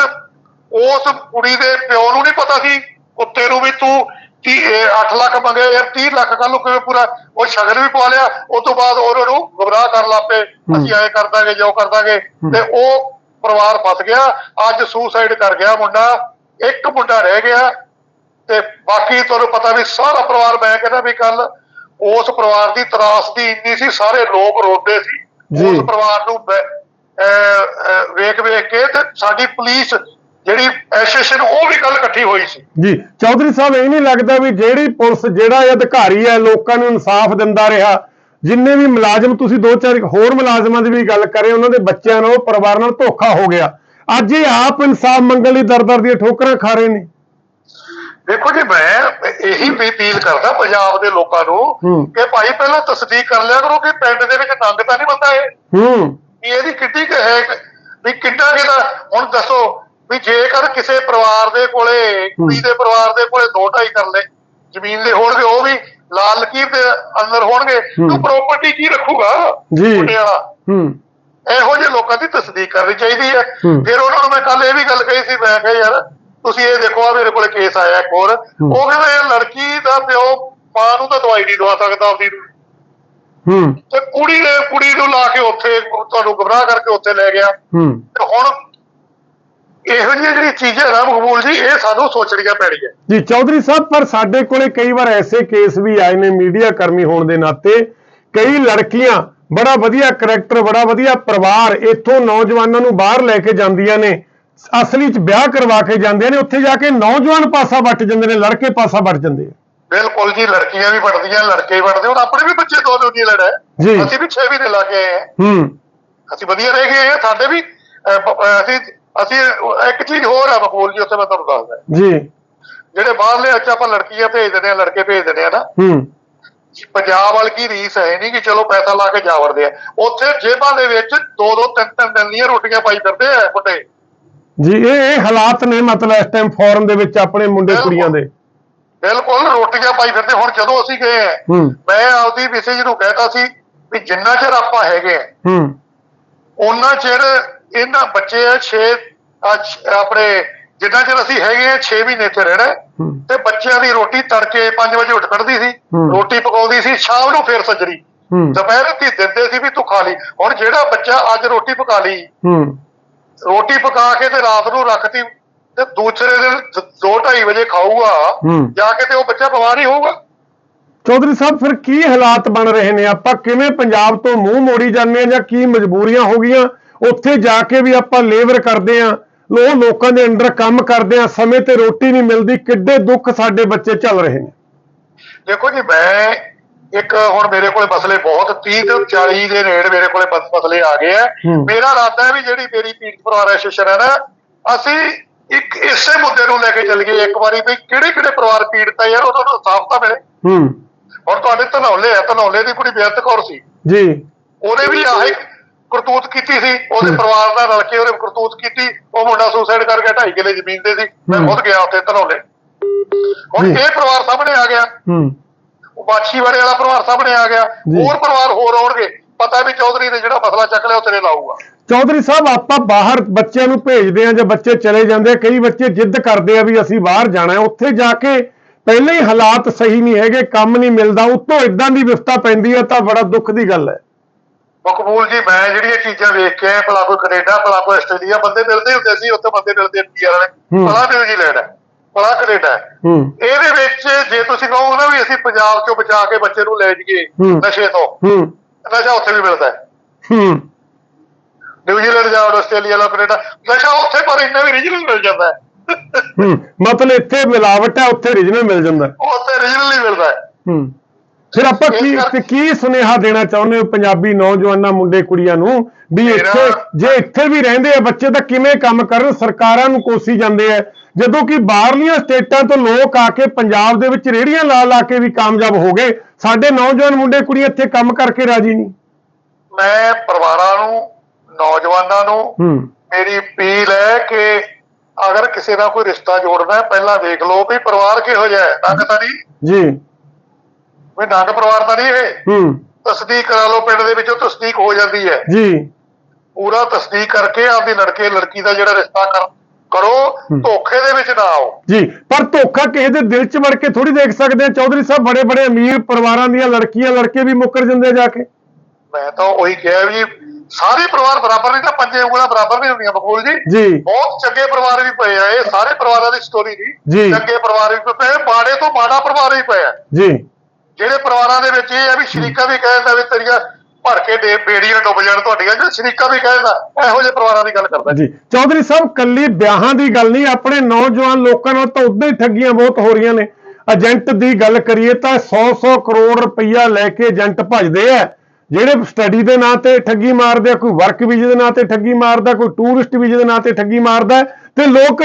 ਉਸ ਕੁੜੀ ਦੇ ਪਿਓ ਨੂੰ ਨਹੀਂ ਪਤਾ ਸੀ ਕੁੱਤੇ ਨੂੰ ਵੀ ਤੂੰ 8 ਲੱਖ ਮੰਗੇ ਯਾਰ 30 ਲੱਖ ਕੱਲ ਨੂੰ ਕਿਵੇਂ ਪੂਰਾ ਉਹ ਸ਼ਗਨ ਵੀ ਪਵਾ ਲਿਆ ਉਸ ਤੋਂ ਬਾਅਦ ਉਹਨਾਂ ਨੂੰ ਗੁੰਮਰਾਹ ਕਰਨ ਲੱਪੇ ਅਸੀਂ ਐਂ ਕਰ ਦਾਂਗੇ ਜੋ ਕਰ ਦਾਂਗੇ ਤੇ ਉਹ ਪਰਿਵਾਰ ਫਸ ਗਿਆ ਅੱਜ ਸੁਸਾਈਡ ਕਰ ਗਿਆ ਮੁੰਡਾ ਇੱਕ ਮੁੰਡਾ ਰਹਿ ਗਿਆ ਤੇ ਬਾਕੀ ਤੁਹਾਨੂੰ ਪਤਾ ਵੀ ਸਾਰਾ ਪਰਿਵਾਰ ਮੈਂ ਕਹਿੰਦਾ ਵੀ ਕੱਲ ਉਸ ਪਰਿਵਾਰ ਦੀ ਤਰਾਸਦੀ ਇੰਨੀ ਸੀ ਸਾਰੇ ਲੋਕ ਰੋਂਦੇ ਸੀ। ਉਸ ਪਰਿਵਾਰ ਨੂੰ ਅਹ, ਅਹ, ਵੇਖ ਵੇਖ ਕੇ ਤੇ ਸਾਡੀ ਪੁਲਿਸ ਜਿਹੜੀ ਐਸੋਸੀਏਸ਼ਨ ਉਹ ਵੀ ਕੱਲ ਇਕੱਠੀ ਹੋਈ ਸੀ। ਜੀ ਚੌਧਰੀ ਸਾਹਿਬ ਇਹ ਨਹੀਂ ਲੱਗਦਾ ਵੀ ਜਿਹੜੀ ਪੁਲਿਸ ਜਿਹੜਾ ਅਧਿਕਾਰੀ ਹੈ ਲੋਕਾਂ ਨੂੰ ਇਨਸਾਫ ਦਿੰਦਾ ਰਿਹਾ। ਜਿੰਨੇ ਵੀ ਮੁਲਾਜ਼ਮ ਤੁਸੀਂ ਦੋ ਚਾਰ ਹੋਰ ਮੁਲਾਜ਼ਮਾਂ ਦੀ ਵੀ ਗੱਲ ਕਰੇ ਉਹਨਾਂ ਦੇ ਬੱਚਿਆਂ ਨਾਲ ਉਹ ਪਰਿਵਾਰ ਨਾਲ ਧੋਖਾ ਹੋ ਗਿਆ। ਅੱਜ ਇਹ ਆਪ ਇਨਸਾਫ ਮੰਗਣ ਲਈ ਦਰ ਦਰ ਦੀਆਂ ਠੋਕਰਾਂ ਖਾ ਰਹੇ ਨੇ। ਦੇਖੋ ਜੀ ਮੈਂ ਇਹੀ ਅਪੀਲ ਕਰਦਾ ਪੰਜਾਬ ਦੇ ਲੋਕਾਂ ਨੂੰ। ਕਿ ਭਾਈ ਪਹਿਲਾਂ ਤਸਦੀਕ ਕਰ ਲਿਆ ਕਰੋ ਕਿ ਪਿੰਡ ਦੇ ਵਿੱਚ ਨੰਗ ਤਾਂ ਨਹੀਂ ਬੰਦਾ ਇਹ। ਹੂੰ। ਇਹਦੀ ਕਿੱਡੀ ਹੈ ਵੀ ਕਿੰਨਾ ਕਿਦਾ ਹੁਣ ਦੱਸੋ ਵੀ ਜੇਕਰ ਕਿਸੇ ਪਰਿਵਾਰ ਦੇ ਕੋਲੇ ਕੁੜੀ ਦੇ ਪਰਿਵਾਰ ਦੇ ਕੋਲੇ ਦੋ ਢਾਈ ਕਰ ਲੈ ਜ਼ਮੀਨ ਦੇ ਹੋਣਗੇ ਉਹ ਵੀ ਲਾਲ ਲਕੀਰ ਦੇ ਅੰਦਰ ਹੋਣਗੇ। ਤਾਂ ਪ੍ਰਾਪਰਟੀ ਕੀ ਰੱਖੂਗਾ ਜੀ। ਹੂੰ। ਇਹੋ ਜਿਹੇ ਲੋਕਾਂ ਦੀ ਤਸਦੀਕ ਕਰਨੀ ਚਾਹੀਦੀ ਹੈ। ਫਿਰ ਉਹਨਾਂ ਨੂੰ ਮੈਂ ਕੱਲ ਇਹ ਵੀ ਗੱਲ ਕਹੀ ਸੀ ਮੈਂ ਕਿਹਾ ਯਾਰ ਤੁਸੀਂ ਇਹ ਦੇਖੋ ਆ ਮੇਰੇ ਕੋਲੇ ਕੇਸ ਆਇਆ ਇੱਕ ਹੋਰ। ਉਹ ਕਹਿੰਦਾ ਇਹ ਲੜਕੀ ਦਾ ਪਿਓ ਮਾਂ ਨੂੰ ਤਾਂ ਦਵਾਈ ਨਹੀਂ ਦਵਾ ਸਕਦਾ ਆਪਦੀ ਹੂੰ। ਤੇ ਕੁੜੀ ਨੇ ਕੁੜੀ ਨੂੰ ਲਾ ਕੇ ਉੱਥੇ ਤੁਹਾਨੂੰ ਗੁੰਮਰਾਹ ਕਰਕੇ ਉੱਥੇ ਲੈ ਗਿਆ। ਹੂੰ। ਤੇ ਹੁਣ ਇਹੋ ਜਿਹੀਆਂ ਜਿਹੜੀ ਚੀਜ਼ਾਂ ਨਾ ਮਕਬੂਲ ਜੀ ਇਹ ਸਾਨੂੰ ਸੋਚਣੀਆਂ ਪੈਣੀਆਂ। ਜੀ ਚੌਧਰੀ ਸਾਹਿਬ ਪਰ ਸਾਡੇ ਕੋਲੇ ਕਈ ਵਾਰ ਐਸੇ ਕੇਸ ਵੀ ਆਏ ਨੇ ਮੀਡੀਆ ਕਰਮੀ ਹੋਣ ਦੇ ਨਾਤੇ। ਕਈ ਲੜਕੀਆਂ ਬੜਾ ਵਧੀਆ ਕਰੈਕਟਰ ਬੜਾ ਵਧੀਆ ਪਰਿਵਾਰ ਇੱਥੋਂ ਨੌਜਵਾਨਾਂ ਨੂੰ ਬਾਹਰ ਲੈ ਕੇ ਜਾਂਦੀਆਂ ਨੇ। ਅਸਲੀ 'ਚ ਵਿਆਹ ਕਰਵਾ ਕੇ ਜਾਂਦੇ ਨੇ ਉੱਥੇ ਜਾ ਕੇ ਨੌਜਵਾਨ ਪਾਸਾ ਵੱਟ ਜਾਂਦੇ ਨੇ ਲੜਕੇ ਪਾਸਾ ਵੱਟ ਜਾਂਦੇ ਆ। ਬਿਲਕੁਲ ਜੀ ਲੜਕੀਆਂ ਵੀ ਪੜਦੀਆਂ ਲੜਕੇ ਵੀ ਪੜਦੇ ਹੁਣ ਆਪਣੇ ਵੀ ਬੱਚੇ ਦੋ ਦੋ ਦੀ ਲੜਾ। ਅਸੀਂ ਵੀ 6 ਮਹੀਨੇ ਲਾ ਕੇ ਆਏ ਹਾਂ। ਹੂੰ। ਅਸੀਂ ਵਧੀਆ ਰਹਿ ਗਏ ਸਾਡੇ ਵੀ ਅਸੀਂ ਅਸੀਂ ਇੱਕ ਚੀਜ਼ ਹੋਰ ਆ ਮਕਬੂਲ ਜੀ ਉੱਥੇ ਮੈਂ ਤੁਹਾਨੂੰ ਦੱਸਦਾ। ਜੀ। ਜਿਹੜੇ ਬਾਹਰਲੇ ਅੱਛਾ ਆਪਾਂ ਲੜਕੀਆਂ ਭੇਜ ਦਿੰਦੇ ਆ ਲੜਕੇ ਭੇਜ ਦਿੰਦੇ ਆ ਨਾ। ਹੂੰ। ਪੰਜਾਬ ਵਾਲ ਕੀ ਰੀਸ ਹੈ ਨਹੀਂ ਕਿ ਚਲੋ ਪੈਸਾ ਲਾ ਕੇ ਜਾ ਆ। ਉੱਥੇ ਜੇਬਾਂ ਦੇ ਵਿੱਚ ਦੋ ਦੋ ਤਿੰਨ ਤਿੰਨ ਦਿਨ ਦੀਆਂ ਰੋਟੀਆਂ ਪਾਈ ਫਿਰਦੇ ਆ ਮੁੰਡੇ। ਜੀ ਇਹ ਇਹ ਹਾਲਾਤ ਨੇ ਮਤਲਬ ਇਸ ਟਾਈਮ ਫੋਰਨ ਦੇ ਵਿੱਚ ਆਪਣੇ ਮੁੰਡੇ ਕੁੜੀਆਂ ਦੇ। ਬਿਲਕੁਲ ਰੋਟੀਆਂ ਪਾਈ ਫਿਰਦੇ। ਹੁਣ ਜਦੋਂ ਅਸੀਂ ਗਏ ਆ ਹੂੰ। ਮੈਂ ਆਪਦੀ ਮੈਸੇਜ ਨੂੰ ਕਹਿਤਾ ਸੀ ਵੀ ਜਿੰਨਾ ਚਿਰ ਆਪਾਂ ਹੈਗੇ ਆ ਹੂੰ। ਉਹਨਾਂ ਚਿਰ ਇਹਨਾਂ ਬੱਚੇ ਆ 6 ਆਪਣੇ ਜਿੰਨਾ ਚਿਰ ਅਸੀਂ ਹੈਗੇ ਆ 6 ਮਹੀਨੇ ਇੱਥੇ ਰਹਿਣਾ ਤੇ ਬੱਚਿਆਂ ਦੀ ਰੋਟੀ ਤੜਕੇ 5 ਵਜੇ ਉੱਠ ਖੜਦੀ ਸੀ। ਰੋਟੀ ਪਕਾਉਂਦੀ ਸੀ ਸ਼ਾਮ ਨੂੰ ਫੇਰ ਸੱਜਰੀ। ਦੁਪਹਿਰ ਦੀ ਦਿੰਦੇ ਸੀ ਵੀ ਤੂੰ ਖਾ ਲਈ। ਹੁਣ ਜਿਹੜਾ ਬੱਚਾ ਅੱਜ ਰੋਟੀ ਪਕਾ ਲਈ ਰੋਟੀ ਪਕਾ ਕੇ ਤੇ ਰਾਤ ਨੂੰ ਰੱਖਤੀ ਤੇ ਦੂਸਰੇ ਦਿਨ 2:30 ਵਜੇ ਖਾਊਗਾ। ਜਾ ਕੇ ਤੇ ਉਹ ਬੱਚਾ ਬਿਮਾਰ ਹੀ ਹੋਊਗਾ। ਚੌਧਰੀ ਸਾਹਿਬ ਫਿਰ ਕੀ ਹਾਲਾਤ ਬਣ ਰਹੇ ਨੇ? ਆਪਾਂ ਕਿਵੇਂ ਪੰਜਾਬ ਤੋਂ ਮੂੰਹ ਮੋੜੀ ਜਾਂਦੇ ਆ ਜਾਂ ਕੀ ਮਜਬੂਰੀਆਂ ਹੋ ਗਈਆਂ? ਉੱਥੇ ਜਾ ਕੇ ਵੀ ਆਪਾਂ ਲੇਬਰ ਕਰਦੇ ਆ ਲੋ ਲੋਕਾਂ ਦੇ ਅੰਡਰ ਕੰਮ ਕਰਦੇ ਆ ਸਮੇਂ ਤੇ ਰੋਟੀ ਨਹੀਂ ਮਿਲਦੀ ਕਿੱਡੇ ਦੁੱਖ ਸਾਡੇ ਬੱਚੇ ਚੱਲ ਰਹੇ ਨੇ। ਦੇਖੋ ਜੀ ਮੈਂ ਇੱਕ ਹੁਣ ਮੇਰੇ ਕੋਲੇ ਮਸਲੇ ਬਹੁਤ 30 ਤੋਂ 40 ਦੇ ਨੇੜੇ ਮੇਰੇ ਕੋਲੇ ਮਸ- ਮਸਲੇ ਆ ਗਏ ਆ। ਹੂੰ। ਮੇਰਾ ਇਰਾਦਾ ਹੈ ਵੀ ਜਿਹੜੀ ਮੇਰੀ ਪੀੜਤ ਪਰਿਵਾਰ ਐਸੋਸੀਏਸ਼ਨ ਹੈ ਨਾ ਅਸੀਂ ਇੱਕ ਇਸੇ ਮੁੱਦੇ ਨੂੰ ਲੈ ਕੇ ਚੱਲ ਗਏ ਇੱਕ ਵਾਰੀ ਵੀ ਕਿਹੜੇ ਕਿਹੜੇ ਪਰਿਵਾਰ ਪੀੜਤ ਆ ਯਾਰ ਉਹਨਾਂ ਨੂੰ ਸਾਫ਼ ਤਾਂ ਮਿਲੇ। ਹੂੰ। ਹੁਣ ਤੁਹਾਡੇ ਧਨੌਲੇ ਆ ਧਨੌਲੇ ਦੀ ਕੁੜੀ ਬੇਅੰਤ ਕੌਰ ਸੀ। ਜੀ। ਉਹਨੇ ਵੀ ਆਹੀ ਕਰਤੂਤ ਕੀਤੀ ਸੀ ਉਹਦੇ ਪਰਿਵਾਰ ਨਾਲ ਰਲ ਕੇ ਉਹਨੇ ਕਰਤੂਤ ਕੀਤੀ ਉਹ ਮੁੰਡਾ ਸੁਸਾਈਡ ਕਰਕੇ 2.5 ਕਿੱਲੇ ਜ਼ਮੀਨ ਤੇ ਸੀ ਮੈਂ। ਖੁਦ ਗਿਆ ਉੱਥੇ ਧਨੌਲੇ। ਹੁਣ। ਇਹ ਪਰਿਵਾਰ ਸਾਹਮਣੇ ਆ ਗਿਆ। ਹੂੰ। ਉਹ ਬਾਛੀਵਾੜੇ ਵਾਲਾ ਪਰਿਵਾਰ ਸਾਹਮਣੇ ਆ ਗਿਆ। ਹੋਰ ਪਰਿਵਾਰ ਹੋਰ ਆਉਣਗੇ। ਪਤਾ ਵੀ ਚੌਧਰੀ ਨੇ ਜਿਹੜਾ ਮਸਲਾ ਚੱਕ ਲਿਆ ਉਹ ਤੇਰੇ ਲਾਊਗਾ। ਚੌਧਰੀ ਸਾਹਿਬ ਆਪਾਂ ਬਾਹਰ ਬੱਚਿਆਂ ਨੂੰ ਭੇਜਦੇ ਆ ਜਾਂ ਬੱਚੇ ਚਲੇ ਜਾਂਦੇ ਆ ਕਈ ਬੱਚੇ ਜਿੱਦ ਕਰਦੇ ਆ ਵੀ ਅਸੀਂ ਬਾਹਰ ਜਾਣਾ ਹੈ। ਉੱਥੇ ਜਾ ਕੇ ਪਹਿਲੇ ਹੀ ਹਾਲਾਤ ਸਹੀ ਨਹੀਂ ਹੈਗੇ ਕੰਮ ਨਹੀਂ ਮਿਲਦਾ ਉੱਤੋਂ ਇਦਾਂ ਦੀ ਵਿਵਸਥਾ ਪੈਂਦੀ ਹੈ ਤਾਂ ਬੜਾ ਦੁੱਖ ਦੀ ਗੱਲ ਹੈ। ਮਕਬੂਲ ਜੀ ਮੈਂ ਜਿਹੜੀਆਂ ਚੀਜ਼ਾਂ ਵੇਖ ਕੇ ਆਇਆ ਭਲਾ ਕੋਈ ਕੈਨੇਡਾ ਭਲਾ ਕੋਈ ਆਸਟ੍ਰੇਲੀਆ ਬੰਦੇ ਮਿਲਦੇ ਹੁੰਦੇ ਸੀ ਉੱਥੇ ਬੰਦੇ ਮਿਲਦੇ ਇੰਡੀਆ ਵਾਲੇ। ਭਲਾ ਨਿਊਜ਼ੀਲੈਂਡ ਹੈ ਭਲਾ ਕੈਨੇਡਾ ਹੈ। ਇਹਦੇ ਵਿੱਚ ਜੇ ਤੁਸੀਂ ਕਹੋ ਨਾ ਵੀ ਅਸੀਂ ਪੰਜਾਬ ਚੋਂ ਬਚਾ ਕੇ ਬੱਚੇ ਨੂੰ ਲੈ ਜਾਈਏ। ਨਸ਼ੇ ਤੋਂ ਹੂੰ। ਨਸ਼ਾ ਉੱਥੇ ਵੀ ਮਿਲਦਾ ਹੈ। ਹੂੰ। ਨਿਊਜ਼ੀਲੈਂਡ ਜਾਂ ਆਸਟ੍ਰੇਲੀਆ ਜਾਂ ਕੈਨੇਡਾ ਨਸ਼ਾ ਉੱਥੇ ਪਰ ਇੰਨਾ ਵੀ ਰੀਜਨਲ ਮਿਲ ਜਾਂਦਾ ਹੈ। ਹੂੰ। ਮਤਲਬ ਇੱਥੇ ਮਿਲਾਵਟ ਹੈ ਉੱਥੇ ਰੀਜਨਲ ਮਿਲ ਜਾਂਦਾ ਉੱਥੇ ਰੀਜਨਲ ਹੀ ਮਿਲਦਾ ਹੈ। ਹੂੰ। ਫਿਰ ਆਪਾਂ ਕੀ ਕਰਕੇ- ਕੀ ਸੁਨੇਹਾ ਦੇਣਾ ਚਾਹੁੰਦੇ ਹੋ ਪੰਜਾਬੀ ਨੌਜਵਾਨਾਂ ਮੁੰਡੇ ਕੁੜੀਆਂ ਨੂੰ? ਵੀ ਇੱਥੇ ਜੇ ਇੱਥੇ ਵੀ ਰਹਿੰਦੇ ਆ ਬੱਚੇ ਤਾਂ ਕਿਵੇਂ ਕੰਮ ਕਰਨ? ਸਰਕਾਰਾਂ ਨੂੰ ਕੋਸੀ ਜਾਂਦੇ ਆ। ਜਦੋਂ ਕਿ ਬਾਹਰਲੀਆਂ ਸਟੇਟਾਂ ਤੋਂ ਲੋਕ ਆ ਕੇ ਪੰਜਾਬ ਦੇ ਵਿੱਚ ਰੇੜੀਆਂ ਲਾ ਲਾ ਕੇ ਵੀ ਕਾਮਯਾਬ ਹੋ ਗਏ। ਸਾਡੇ ਨੌਜਵਾਨ ਮੁੰਡੇ ਕੁੜੀਆਂ ਇੱਥੇ ਕੰਮ ਕਰਕੇ ਰਾਜੀ ਨਹੀਂ। ਮੈਂ ਪਰਿਵਾਰਾਂ ਨੂੰ ਨੌਜਵਾਨਾਂ ਨੂੰ ਮੇਰੀ ਅਪੀਲ ਹੈ ਕਿ ਅਗਰ ਕਿਸੇ ਦਾ ਕੋਈ ਰਿਸ਼ਤਾ ਜੋੜਨਾ ਹੈ ਪਹਿਲਾਂ ਦੇਖ ਲਓ ਵੀ ਪਰਿਵਾਰ ਕਿਹੋ ਜਿਹਾ ਹੈ। ਤਾਂ ਨਹੀਂ ਜੀ। ਵੀ ਨੰਗ ਪਰਿਵਾਰ ਤਾਂ ਨਹੀਂ ਇਹ। ਹੂੰ। ਤਸਦੀਕ ਕਰਾ ਲਓ ਪਿੰਡ ਦੇ ਵਿੱਚੋਂ ਤਸਦੀਕ ਹੋ ਜਾਂਦੀ ਹੈ। ਜੀ। ਪੂਰਾ ਤਸਦੀਕ ਕਰਕੇ ਆਪਦੀ ਲੜਕੇ ਲੜਕੀ ਦਾ ਜਿਹੜਾ ਰਿਸ਼ਤਾ ਕਰ ਕਰੋ ਧੋਖੇ ਦੇ ਵਿੱਚ ਨਾ ਆਓ। ਜੀ ਪਰ ਧੋਖਾ ਕਿਸੇ ਦੇ ਦਿਲ 'ਚ ਵੜ ਕੇ ਥੋੜੀ ਦੇਖ ਸਕਦੇ ਆ ਚੌਧਰੀ ਸਾਹਿਬ ਬੜੇ ਬੜੇ ਅਮੀਰ ਪਰਿਵਾਰਾਂ ਦੀਆਂ ਲੜਕੀਆਂ ਲੜਕੇ ਵੀ ਮੁੱਕਰ ਜਾਂਦੇ ਆ ਜਾ ਕੇ। ਮੈਂ ਤਾਂ ਉਹੀ ਕਿਹਾ ਵੀ ਸਾਰੇ ਪਰਿਵਾਰ ਬਰਾਬਰ ਨਹੀਂ ਤਾਂ ਪੰਜੇ ਉਂਗਲਾਂ ਬਰਾਬਰ ਨਹੀਂ ਹੁੰਦੀਆਂ ਬਕੂਲ ਜੀ। ਜੀ। ਬਹੁਤ ਚੰਗੇ ਪਰਿਵਾਰ ਵੀ ਪਏ ਆ ਇਹ ਸਾਰੇ ਪਰਿਵਾਰਾਂ ਦੀ ਸਟੋਰੀ ਜੀ। ਨਹੀਂ ਚੰਗੇ ਪਰਿਵਾਰ ਵੀ ਪਏ ਮਾੜੇ ਤੋਂ ਮਾੜਾ ਪਰਿਵਾਰ ਵੀ ਪਿਆ ਜੀ। ਜਿਹੜੇ ਪਰਿਵਾਰਾਂ ਦੇ ਵਿੱਚ ਇਹ ਹੈ ਵੀ ਸ਼ਰੀਕਾ ਵੀ ਕਹਿੰਦਾ ਵੀ ਤੇਰੀਆਂ ਭਰ ਕੇ ਦੇ ਬੇੜੀਆਂ ਡੁੱਬ ਜਾਣ ਤੁਹਾਡੀਆਂ ਜੇ ਸ਼ਰੀਕਾ ਵੀ ਕਹਿੰਦਾ ਇਹੋ ਜਿਹੇ ਪਰਿਵਾਰਾਂ ਦੀ ਗੱਲ ਕਰਦਾ। ਜੀ, ਚੌਧਰੀ ਸਾਹਿਬ ਕੱਲੀ ਵਿਆਹਾਂ ਦੀ ਗੱਲ ਨਹੀਂ, ਆਪਣੇ ਨੌਜਵਾਨ ਲੋਕਾਂ ਨਾਲ ਤਾਂ ਉਦਾਂ ਹੀ ਠੱਗੀਆਂ ਬਹੁਤ ਹੋ ਰਹੀਆਂ ਨੇ। ਏਜੰਟ ਦੀ ਗੱਲ ਕਰੀਏ ਤਾਂ 100-100 ਕਰੋੜ ਰੁਪਈਆ ਲੈ ਕੇ ਏਜੰਟ ਭਜਦੇ ਆ। ਜਿਹੜੇ ਸਟੱਡੀ ਦੇ ਨਾਂ ਤੇ ਠੱਗੀ ਮਾਰਦੇ ਆ, ਕੋਈ ਵਰਕ ਵੀਜ਼ੇ ਦੇ ਨਾਂ ਤੇ ਠੱਗੀ ਮਾਰਦਾ, ਕੋਈ ਟੂਰਿਸਟ ਵੀਜ਼ੇ ਦੇ ਨਾਂ ਤੇ ਠੱਗੀ ਮਾਰਦਾ, ਤੇ ਲੋਕ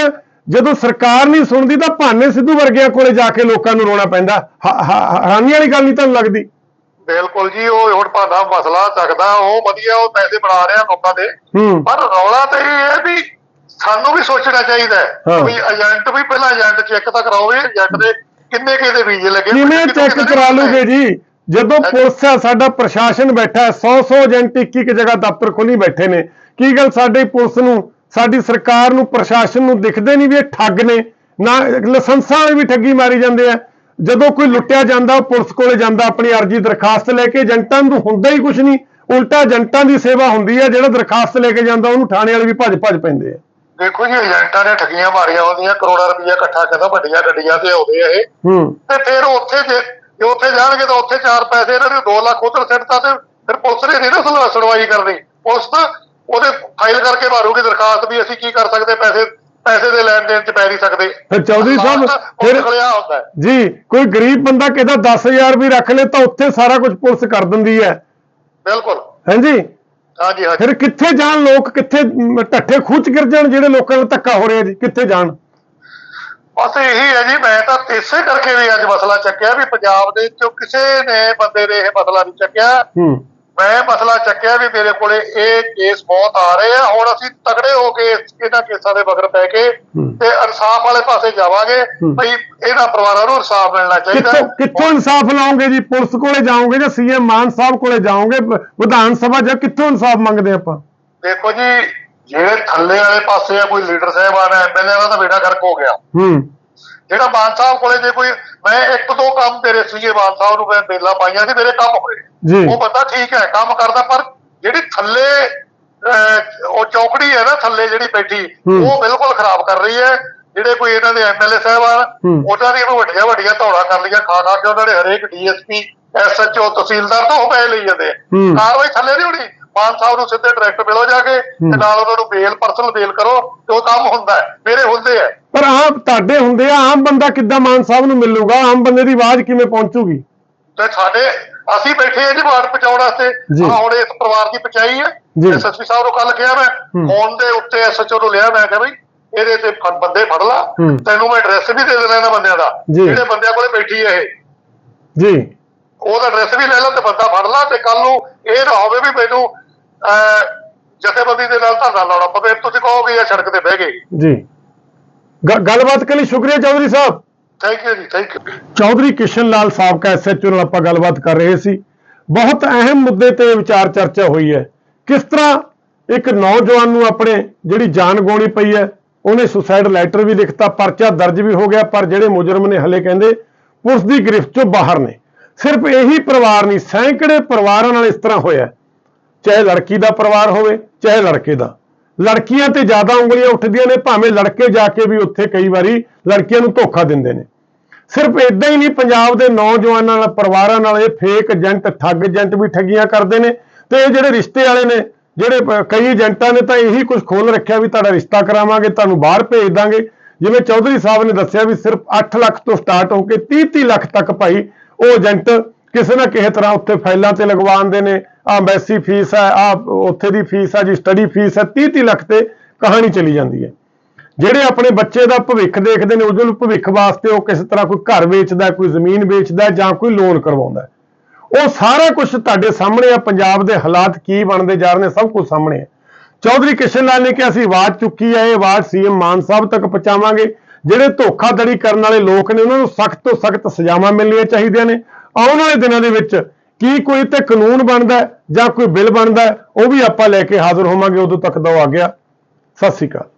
ਜਦੋਂ ਸਰਕਾਰ ਨਹੀਂ ਸੁਣਦੀ ਤਾਂ ਭਾਨੇ ਸਿੱਧੂ ਵਰਗਿਆਂ ਕੋਲੇ ਜਾ ਕੇ ਲੋਕਾਂ ਨੂੰ ਰੋਣਾ ਪੈਂਦਾ। ਹ- ਹ- ਹੈਰਾਨੀ ਵਾਲੀ ਗੱਲ ਨਹੀਂ ਤੁਹਾਨੂੰ ਲੱਗਦੀ? ਬਿਲਕੁਲ ਜੀ ਉਹ ਹੁਣ ਭਾਦਾ ਮਸਲਾ ਚੱਕਦਾ ਉਹ ਵਧੀਆ ਉਹ ਪੈਸੇ ਬਣਾ ਰਿਹਾ ਲੋਕਾਂ ਦੇ। ਪਰ ਰੌਲਾ ਤਾਂ ਇਹ ਹੈ ਵੀ ਸਾਨੂੰ ਵੀ ਸੋਚਣਾ ਚਾਹੀਦਾ ਹਾਂ। ਵੀ ਏਜੰਟ ਵੀ ਪਹਿਲਾਂ ਏਜੰਟ ਚੈੱਕ ਤਾਂ ਕਰਾਓ ਵੀ ਏਜੰਟ ਦੇ ਕਿੰਨੇ ਕਿਹਦੇ ਵੀਜ਼ੇ ਲੱਗੇ ਕਿਵੇਂ ਚੈੱਕ ਕਰਾ ਲੂਗੇ ਜੀ। ਜਦੋਂ ਪੁਲਿਸ ਆ ਸਾਡਾ ਪ੍ਰਸ਼ਾਸਨ ਬੈਠਾ 100-100 ਏਜੰਟ ਇੱਕ ਇੱਕ ਜਗ੍ਹਾ ਦਫ਼ਤਰ ਖੋਲੀ ਬੈਠੇ ਨੇ। ਕੀ ਗੱਲ ਸਾਡੇ ਪੁਲਿਸ ਨੂੰ ਸਾਡੀ ਸਰਕਾਰ ਨੂੰ ਪ੍ਰਸ਼ਾਸਨ ਨੂੰ ਦਿਖਦੇ ਨਹੀਂ ਵੀ ਇਹ ਠੱਗ ਨੇ ਨਾ ਲਾਇਸੈਂਸਾਂ ਵਾਲੇ ਵੀ ਠੱਗੀ ਮਾਰੀ ਜਾਂਦੇ ਆ। ਜਦੋਂ ਕੋਈ ਲੁੱਟਿਆ ਜਾਂਦਾ ਪੁਲਿਸ ਕੋਲੇ ਜਾਂਦਾ ਆਪਣੀ ਅਰਜੀ ਦਰਖਾਸਤ ਲੈ ਕੇ ਏਜੰਟਾਂ ਨੂੰ ਹੁੰਦਾ ਹੀ ਕੁਝ ਨਹੀਂ। ਉਲਟਾ ਏਜੰਟਾਂ ਦੀ ਸੇਵਾ ਹੁੰਦੀ ਹੈ ਜਿਹੜਾ ਦਰਖਾਸਤ ਲੈ ਕੇ ਜਾਂਦਾ ਉਹਨੂੰ ਥਾਣੇ ਵਾਲੇ ਵੀ ਭੱਜ ਭੱਜ ਪੈਂਦੇ ਆ। ਦੇਖੋ ਜੀ ਏਜੰਟਾਂ ਨੇ ਠੱਗੀਆਂ ਮਾਰੀਆਂ ਹੁੰਦੀਆਂ ਕਰੋੜਾਂ ਰੁਪਈਆ ਇਕੱਠਾ ਕਰਦਾ ਵੱਡੀਆਂ ਗੱਡੀਆਂ ਤੇ ਆਉਂਦੇ ਆ ਇਹ। ਹੂੰ। ਤੇ ਫਿਰ ਉੱਥੇ ਜੇ ਜੇ ਉੱਥੇ ਜਾਣਗੇ ਤਾਂ ਉੱਥੇ ਚਾਰ ਪੈਸੇ ਇਹਨਾਂ ਨੇ 2 ਲੱਖ ਉਧਰ ਸਿੱਟਤਾ ਤੇ ਫਿਰ ਪੁਲਿਸ ਨੇ ਨਹੀਂ ਨਾ ਸੁਣ- ਸੁਣਵਾਈ ਕਰਨੀ। ਪੁਲਿਸ ਤਾਂ ਉਹਦੇ ਫਾਈਲ ਕਰਕੇ ਮਾਰੂਗੀ ਦਰਖਾਸਤ ਵੀ ਅਸੀਂ ਕੀ ਕਰ ਸਕਦੇ ਪੈਸੇ ਪੈਸੇ ਦੇ ਲੈਣ ਦੇਣ ਚ ਪੈ ਨਹੀਂ ਸਕਦੇ। ਫਿਰ ਚੌਧਰੀ ਸਾਹਿਬ ਫਿਰ ਖਲਿਆ ਹੁੰਦਾ। ਜੀ ਕੋਈ ਗਰੀਬ ਬੰਦਾ ਕਿਹਦਾ 10000 ਵੀ ਰੱਖ ਲੇ ਤਾਂ ਉੱਥੇ ਸਾਰਾ ਕੁਝ ਪੁਲਿਸ ਕਰ ਦਿੰਦੀ ਹੈ। ਬਿਲਕੁਲ। ਹਾਂਜੀ? ਹਾਂਜੀ ਹਾਂਜੀ। ਫਿਰ ਕਿੱਥੇ ਜਾਣ ਲੋਕ ਕਿੱਥੇ ਢੱਠੇ ਖੂਚ ਗਿਰ ਜਾਣ ਜਿਹੜੇ ਲੋਕਾਂ ਨੂੰ ਧੱਕਾ ਹੋ ਰਿਹਾ ਜੀ ਕਿੱਥੇ ਜਾਣ? ਬਸ ਇਹੀ ਹੈ ਜੀ ਮੈਂ ਤਾਂ ਇਸੇ ਕਰਕੇ ਵੀ ਅੱਜ ਮਸਲਾ ਚੱਕਿਆ ਵੀ ਪੰਜਾਬ ਦੇ ਚੋਂ ਕਿਸੇ ਨੇ ਬੰਦੇ ਨੇ ਇਹ ਮਸਲਾ ਨਹੀਂ ਚੱਕਿਆ। ਹੂੰ। ਮੈਂ ਮਸਲਾ ਚੱਕਿਆ ਵੀ ਮੇਰੇ ਕੋਲੇ ਇਹ ਕੇਸ ਬਹੁਤ ਆ ਰਹੇ ਆ। ਹੁਣ ਅਸੀਂ ਤਗੜੇ ਹੋ ਕੇ ਇਹਨਾਂ ਕੇਸਾਂ ਦੇ ਮਗਰ ਪੈ ਕੇ। ਤੇ ਇਨਸਾਫ ਵਾਲੇ ਪਾਸੇ ਜਾਵਾਂਗੇ। ਭਈ ਇਹਨਾਂ ਪਰਿਵਾਰਾਂ ਨੂੰ ਇਨਸਾਫ ਮਿਲਣਾ ਚਾਹੀਦਾ। ਕਿੱਥੋਂ ਕਿੱਥੋਂ ਇਨਸਾਫ ਲਾਓਗੇ ਜੀ? ਪੁਲਿਸ ਕੋਲੇ ਜਾਓਗੇ ਜਾਂ ਸੀਐਮ ਮਾਨ ਸਾਹਿਬ ਕੋਲੇ ਜਾਓਗੇ? ਵਿਧਾਨ ਸਭਾ ਜਾਂ ਕਿੱਥੋਂ ਇਨਸਾਫ ਮੰਗਦੇ ਆਪਾਂ? ਦੇਖੋ ਜੀ ਜਿਹੜੇ ਥੱਲੇ ਵਾਲੇ ਪਾਸੇ ਆ ਕੋਈ ਲੀਡਰ ਸਾਹਿਬਾਨ ਹੈ ਐਮਐਲਏ ਦਾ ਤਾਂ ਬੇੜਾ ਗਰਕ ਹੋ ਗਿਆ। ਹੂੰ। ਜਿਹੜਾ ਮਾਨ ਸਾਹਿਬ ਕੋਲੇ ਜੇ ਕੋਈ ਮੈਂ ਇੱਕ ਦੋ ਕੰਮ ਤੇਰੇ ਸੀਗੇ ਮਾਨ ਸਾਹਿਬ ਨੂੰ ਮੈਂ ਬੇਲਾ ਪਾਈਆਂ ਸੀ ਮੇਰੇ ਕੰਮ ਹੋਏ। ਉਹ ਬੰਦਾ ਠੀਕ ਹੈ ਕੰਮ ਕਰਦਾ ਪਰ ਜਿਹੜੀ ਥੱਲੇ ਉਹ ਚੌਕੜੀ ਹੈ ਨਾ ਥੱਲੇ ਜਿਹੜੀ ਬੈਠੀ ਹੂੰ। ਉਹ ਬਿਲਕੁਲ ਖਰਾਬ ਕਰ ਰਹੀ ਹੈ। ਜਿਹੜੇ ਕੋਈ ਇਹਨਾਂ ਦੇ ਐਮਐਲਏ ਸਾਹਿਬਾਨ ਹੂੰ। ਉਹਨਾਂ ਦੀਆਂ ਵੀ ਵੱਡੀਆਂ ਵੱਡੀਆਂ ਧੌੜਾ ਕਰ ਲਈਆਂ ਖਾ ਖਾ ਕੇ ਉਹਨਾਂ ਨੇ ਹਰੇਕ ਡੀਐਸਪੀ ਐਸਐਚਓ ਤਹਿਸੀਲਦਾਰ ਤੋਂ ਉਹ ਪੈਸੇ ਲਈ ਜਾਂਦੇ ਹੂੰ। ਕਾਰਵਾਈ ਥੱਲੇ ਨਹੀਂ ਹੋਣੀ। ਮਾਨ ਸਾਹਿਬ ਨੂੰ ਸਿੱਧੇ ਡਾਇਰੈਕਟ ਮਿਲੋ ਜਾ ਕੇ ਤੇ ਨਾਲ ਉਹਨਾਂ ਨੂੰ ਬੇਲ ਪਰਸਨਲ ਬੇਲ ਕਰੋ ਤੇ ਉਹ ਕੰਮ ਹੁੰਦਾ ਹੈ। ਮੇਰੇ ਹੁੰਦੇ ਆ ਪਰ ਆਮ ਤੁਹਾਡੇ ਹੁੰਦੇ ਆ ਆਮ ਬੰਦਾ ਕਿੱਦਾਂ ਮਾਨ ਸਾਹਿਬ ਨੂੰ ਮਿਲੂਗਾ? ਆਮ ਬੰਦੇ ਦੀ ਆਵਾਜ਼ ਕਿਵੇਂ ਪਹੁੰਚੂਗੀ? ਤੇ ਸਾਡੇ ਅਸੀਂ ਬੈਠੇ ਹਾਂ ਜੀ ਬਾੜ ਪਹੁੰਚਾਉਣ ਵਾਸਤੇ। ਹੁਣ ਇਸ ਪਰਿਵਾਰ ਦੀ ਪਹੁੰਚਾਈ ਹੈ। ਐਸਐਸਪੀ ਸਾਹਿਬ ਨੂੰ ਕੱਲ ਕਿਹਾ ਮੈਂ। ਫੋਨ ਦੇ ਉੱਤੇ ਐਸਐਚਓ ਨੂੰ ਲਿਆ ਮੈਂ ਕਿਹਾ ਬਈ ਇਹਦੇ ਤੇ ਬੰਦੇ ਫੜ ਲਾ। ਤੈਨੂੰ ਮੈਂ ਐਡਰੈਸ ਵੀ ਦੇ ਦੇਣਾ ਇਹਨਾਂ ਬੰਦਿਆਂ ਦਾ। ਜਿਹੜੇ ਬੰਦਿਆਂ ਕੋਲੇ ਬੈਠੀ ਹੈ ਇਹ। ਜੀ। ਉਹਦਾ ਐਡਰੈਸ ਵੀ ਲੈ ਲਾ ਤੇ ਬੰਦਾ ਫੜ ਲਾ ਤੇ ਕੱਲ ਨੂੰ ਇਹ ਨਾ ਹੋਵੇ ਵੀ ਮੈਨੂੰ ਜਥੇਬੰਦੀ ਦੇ ਨਾਲ ਧਰਨਾ ਲਾਉਣਾ ਪਵੇ। ਤੁਸੀਂ ਕਹੋਗੇ ਇਹ ਸੜਕ ਤੇ ਬਹਿ ਗਏ। ਜੀ। ਗੱਲਬਾਤ ਕਰਨ ਲਈ ਸ਼ੁਕਰੀਆ Chaudhary Sahib. Thank you ji thank you Chaudhary Kishan Lal ਸਾਬਕਾ ਐਸਐਚਓ ਨਾਲ ਆਪਾਂ ਗੱਲਬਾਤ ਕਰ ਰਹੇ ਸੀ। ਬਹੁਤ ਅਹਿਮ ਮੁੱਦੇ ਤੇ ਵਿਚਾਰ ਚਰਚਾ ਹੋਈ ਹੈ। ਕਿਸ ਤਰ੍ਹਾਂ ਇੱਕ ਨੌਜਵਾਨ ਨੂੰ ਆਪਣੇ ਜਿਹੜੀ ਜਾਨ ਗਾਉਣੀ ਪਈ ਹੈ ਉਹਨੇ ਸੁਸਾਈਡ ਲੈਟਰ ਵੀ ਲਿਖਤਾ ਪਰਚਾ ਦਰਜ ਵੀ ਹੋ ਗਿਆ ਪਰ ਜਿਹੜੇ ਮੁਜਰਮ ਨੇ ਹਲੇ ਕਹਿੰਦੇ ਪੁਲਿਸ ਦੀ ਗ੍ਰਿਫਤ ਚੋਂ ਬਾਹਰ ਨੇ। ਸਿਰਫ ਇਹੀ ਪਰਿਵਾਰ ਨਹੀਂ ਸੈਂਕੜੇ ਪਰਿਵਾਰਾਂ ਨਾਲ ਇਸ ਤਰ੍ਹਾਂ ਹੋਇਆ ਚਾਹੇ ਲੜਕੀ ਦਾ ਪਰਿਵਾਰ ਹੋਵੇ ਚਾਹੇ ਲੜਕੇ ਦਾ। ਲੜਕੀਆਂ ਤੇ ਜ਼ਿਆਦਾ ਉਂਗਲੀਆਂ ਉੱਠਦੀਆਂ ਨੇ, ਭਾਵੇਂ ਲੜਕੇ ਜਾ ਕੇ ਵੀ ਉੱਥੇ ਕਈ ਵਾਰੀ ਲੜਕੀਆਂ ਨੂੰ ਧੋਖਾ ਦਿੰਦੇ ਨੇ। ਸਿਰਫ ਇਦਾਂ ਹੀ ਨਹੀਂ, ਪੰਜਾਬ ਦੇ ਨੌਜਵਾਨਾਂ ਨਾਲ, ਪਰਿਵਾਰਾਂ ਨਾਲ ਇਹ ਫੇਕ ਏਜੰਟ ਠੱਗ ਏਜੰਟ ਵੀ ਠੱਗੀਆਂ ਕਰਦੇ ਨੇ ਤੇ ਇਹ ਜਿਹੜੇ ਰਿਸ਼ਤੇ ਵਾਲੇ ਨੇ, ਜਿਹੜੇ ਕਈ ਏਜੰਟਾਂ ਨੇ ਤਾਂ ਇਹੀ ਕੁਝ ਖੋਲ ਰੱਖਿਆ ਵੀ ਤੁਹਾਡਾ ਰਿਸ਼ਤਾ ਕਰਾਵਾਂਗੇ, ਤੁਹਾਨੂੰ ਬਾਹਰ ਭੇਜ ਦਾਂਗੇ। ਜਿਵੇਂ ਚੌਧਰੀ ਸਾਹਿਬ ਨੇ ਦੱਸਿਆ ਵੀ ਸਿਰਫ 8 ਲੱਖ ਤੋਂ ਸਟਾਰਟ ਹੋ ਕੇ 30 30 ਲੱਖ ਤੱਕ ਭਾਈ ਉਹ ਏਜੰਟ ਕਿਸੇ ਨਾ ਕਿਸੇ ਤਰ੍ਹਾਂ ਉੱਥੇ ਫਾਈਲਾਂ ਤੇ ਲਗਵਾਉਂਦੇ ਨੇ ਆ ਐਮਬੈਸੀ ਫੀਸ ਹੈ ਆ ਉੱਥੇ ਦੀ ਫੀਸ ਹੈ ਜੀ ਸਟੱਡੀ ਫੀਸ ਹੈ 30 30 ਲੱਖ ਤੇ ਕਹਾਣੀ ਚਲੀ ਜਾਂਦੀ ਹੈ। ਜਿਹੜੇ ਆਪਣੇ ਬੱਚੇ ਦਾ ਭਵਿੱਖ ਦੇਖਦੇ ਨੇ, ਉਹਦੇ ਭਵਿੱਖ ਵਾਸਤੇ ਉਹ ਕਿਸੇ ਤਰ੍ਹਾਂ ਕੋਈ ਘਰ ਵੇਚਦਾ, ਕੋਈ ਜ਼ਮੀਨ ਵੇਚਦਾ ਜਾਂ ਕੋਈ ਲੋਨ ਕਰਵਾਉਂਦਾ ਉਹ ਸਾਰਾ ਕੁਝ ਤੁਹਾਡੇ ਸਾਹਮਣੇ ਆ, ਪੰਜਾਬ ਦੇ ਹਾਲਾਤ ਕੀ ਬਣਦੇ ਜਾ ਰਹੇ ਨੇ, ਸਭ ਕੁਝ ਸਾਹਮਣੇ ਹੈ। ਚੌਧਰੀ ਕਿਸ਼ਨ ਲਾਲ ਨੇ ਕਿਹਾ, ਅਸੀਂ ਆਵਾਜ਼ ਚੁੱਕੀ ਹੈ ਇਹ ਆਵਾਜ਼ ਸੀਐਮ ਮਾਨ ਸਾਹਿਬ ਤੱਕ ਪਹੁੰਚਾਵਾਂਗੇ। ਜਿਹੜੇ ਧੋਖਾਧੜੀ ਕਰਨ ਵਾਲੇ ਲੋਕ ਨੇ, ਉਹਨਾਂ ਨੂੰ ਸਖਤ ਤੋਂ ਸਖਤ ਸਜ਼ਾਵਾਂ ਮਿਲਣੀਆਂ ਚਾਹੀਦੀਆਂ ਨੇ। ਆਉਣ ਵਾਲੇ ਦਿਨਾਂ ਦੇ ਵਿੱਚ ਕੀ ਕੋਈ ਤੇ ਕਾਨੂੰਨ ਬਣਦਾ ਜਾਂ ਕੋਈ ਬਿੱਲ ਬਣਦਾ ਉਹ ਵੀ ਆਪਾਂ ਲੈ ਕੇ ਹਾਜ਼ਰ ਹੋਵਾਂਗੇ, ਉਦੋਂ ਤੱਕ ਦਾ ਉਹ ਆ ਗਿਆ। ਸਤਿ ਸ਼੍ਰੀ ਅਕਾਲ।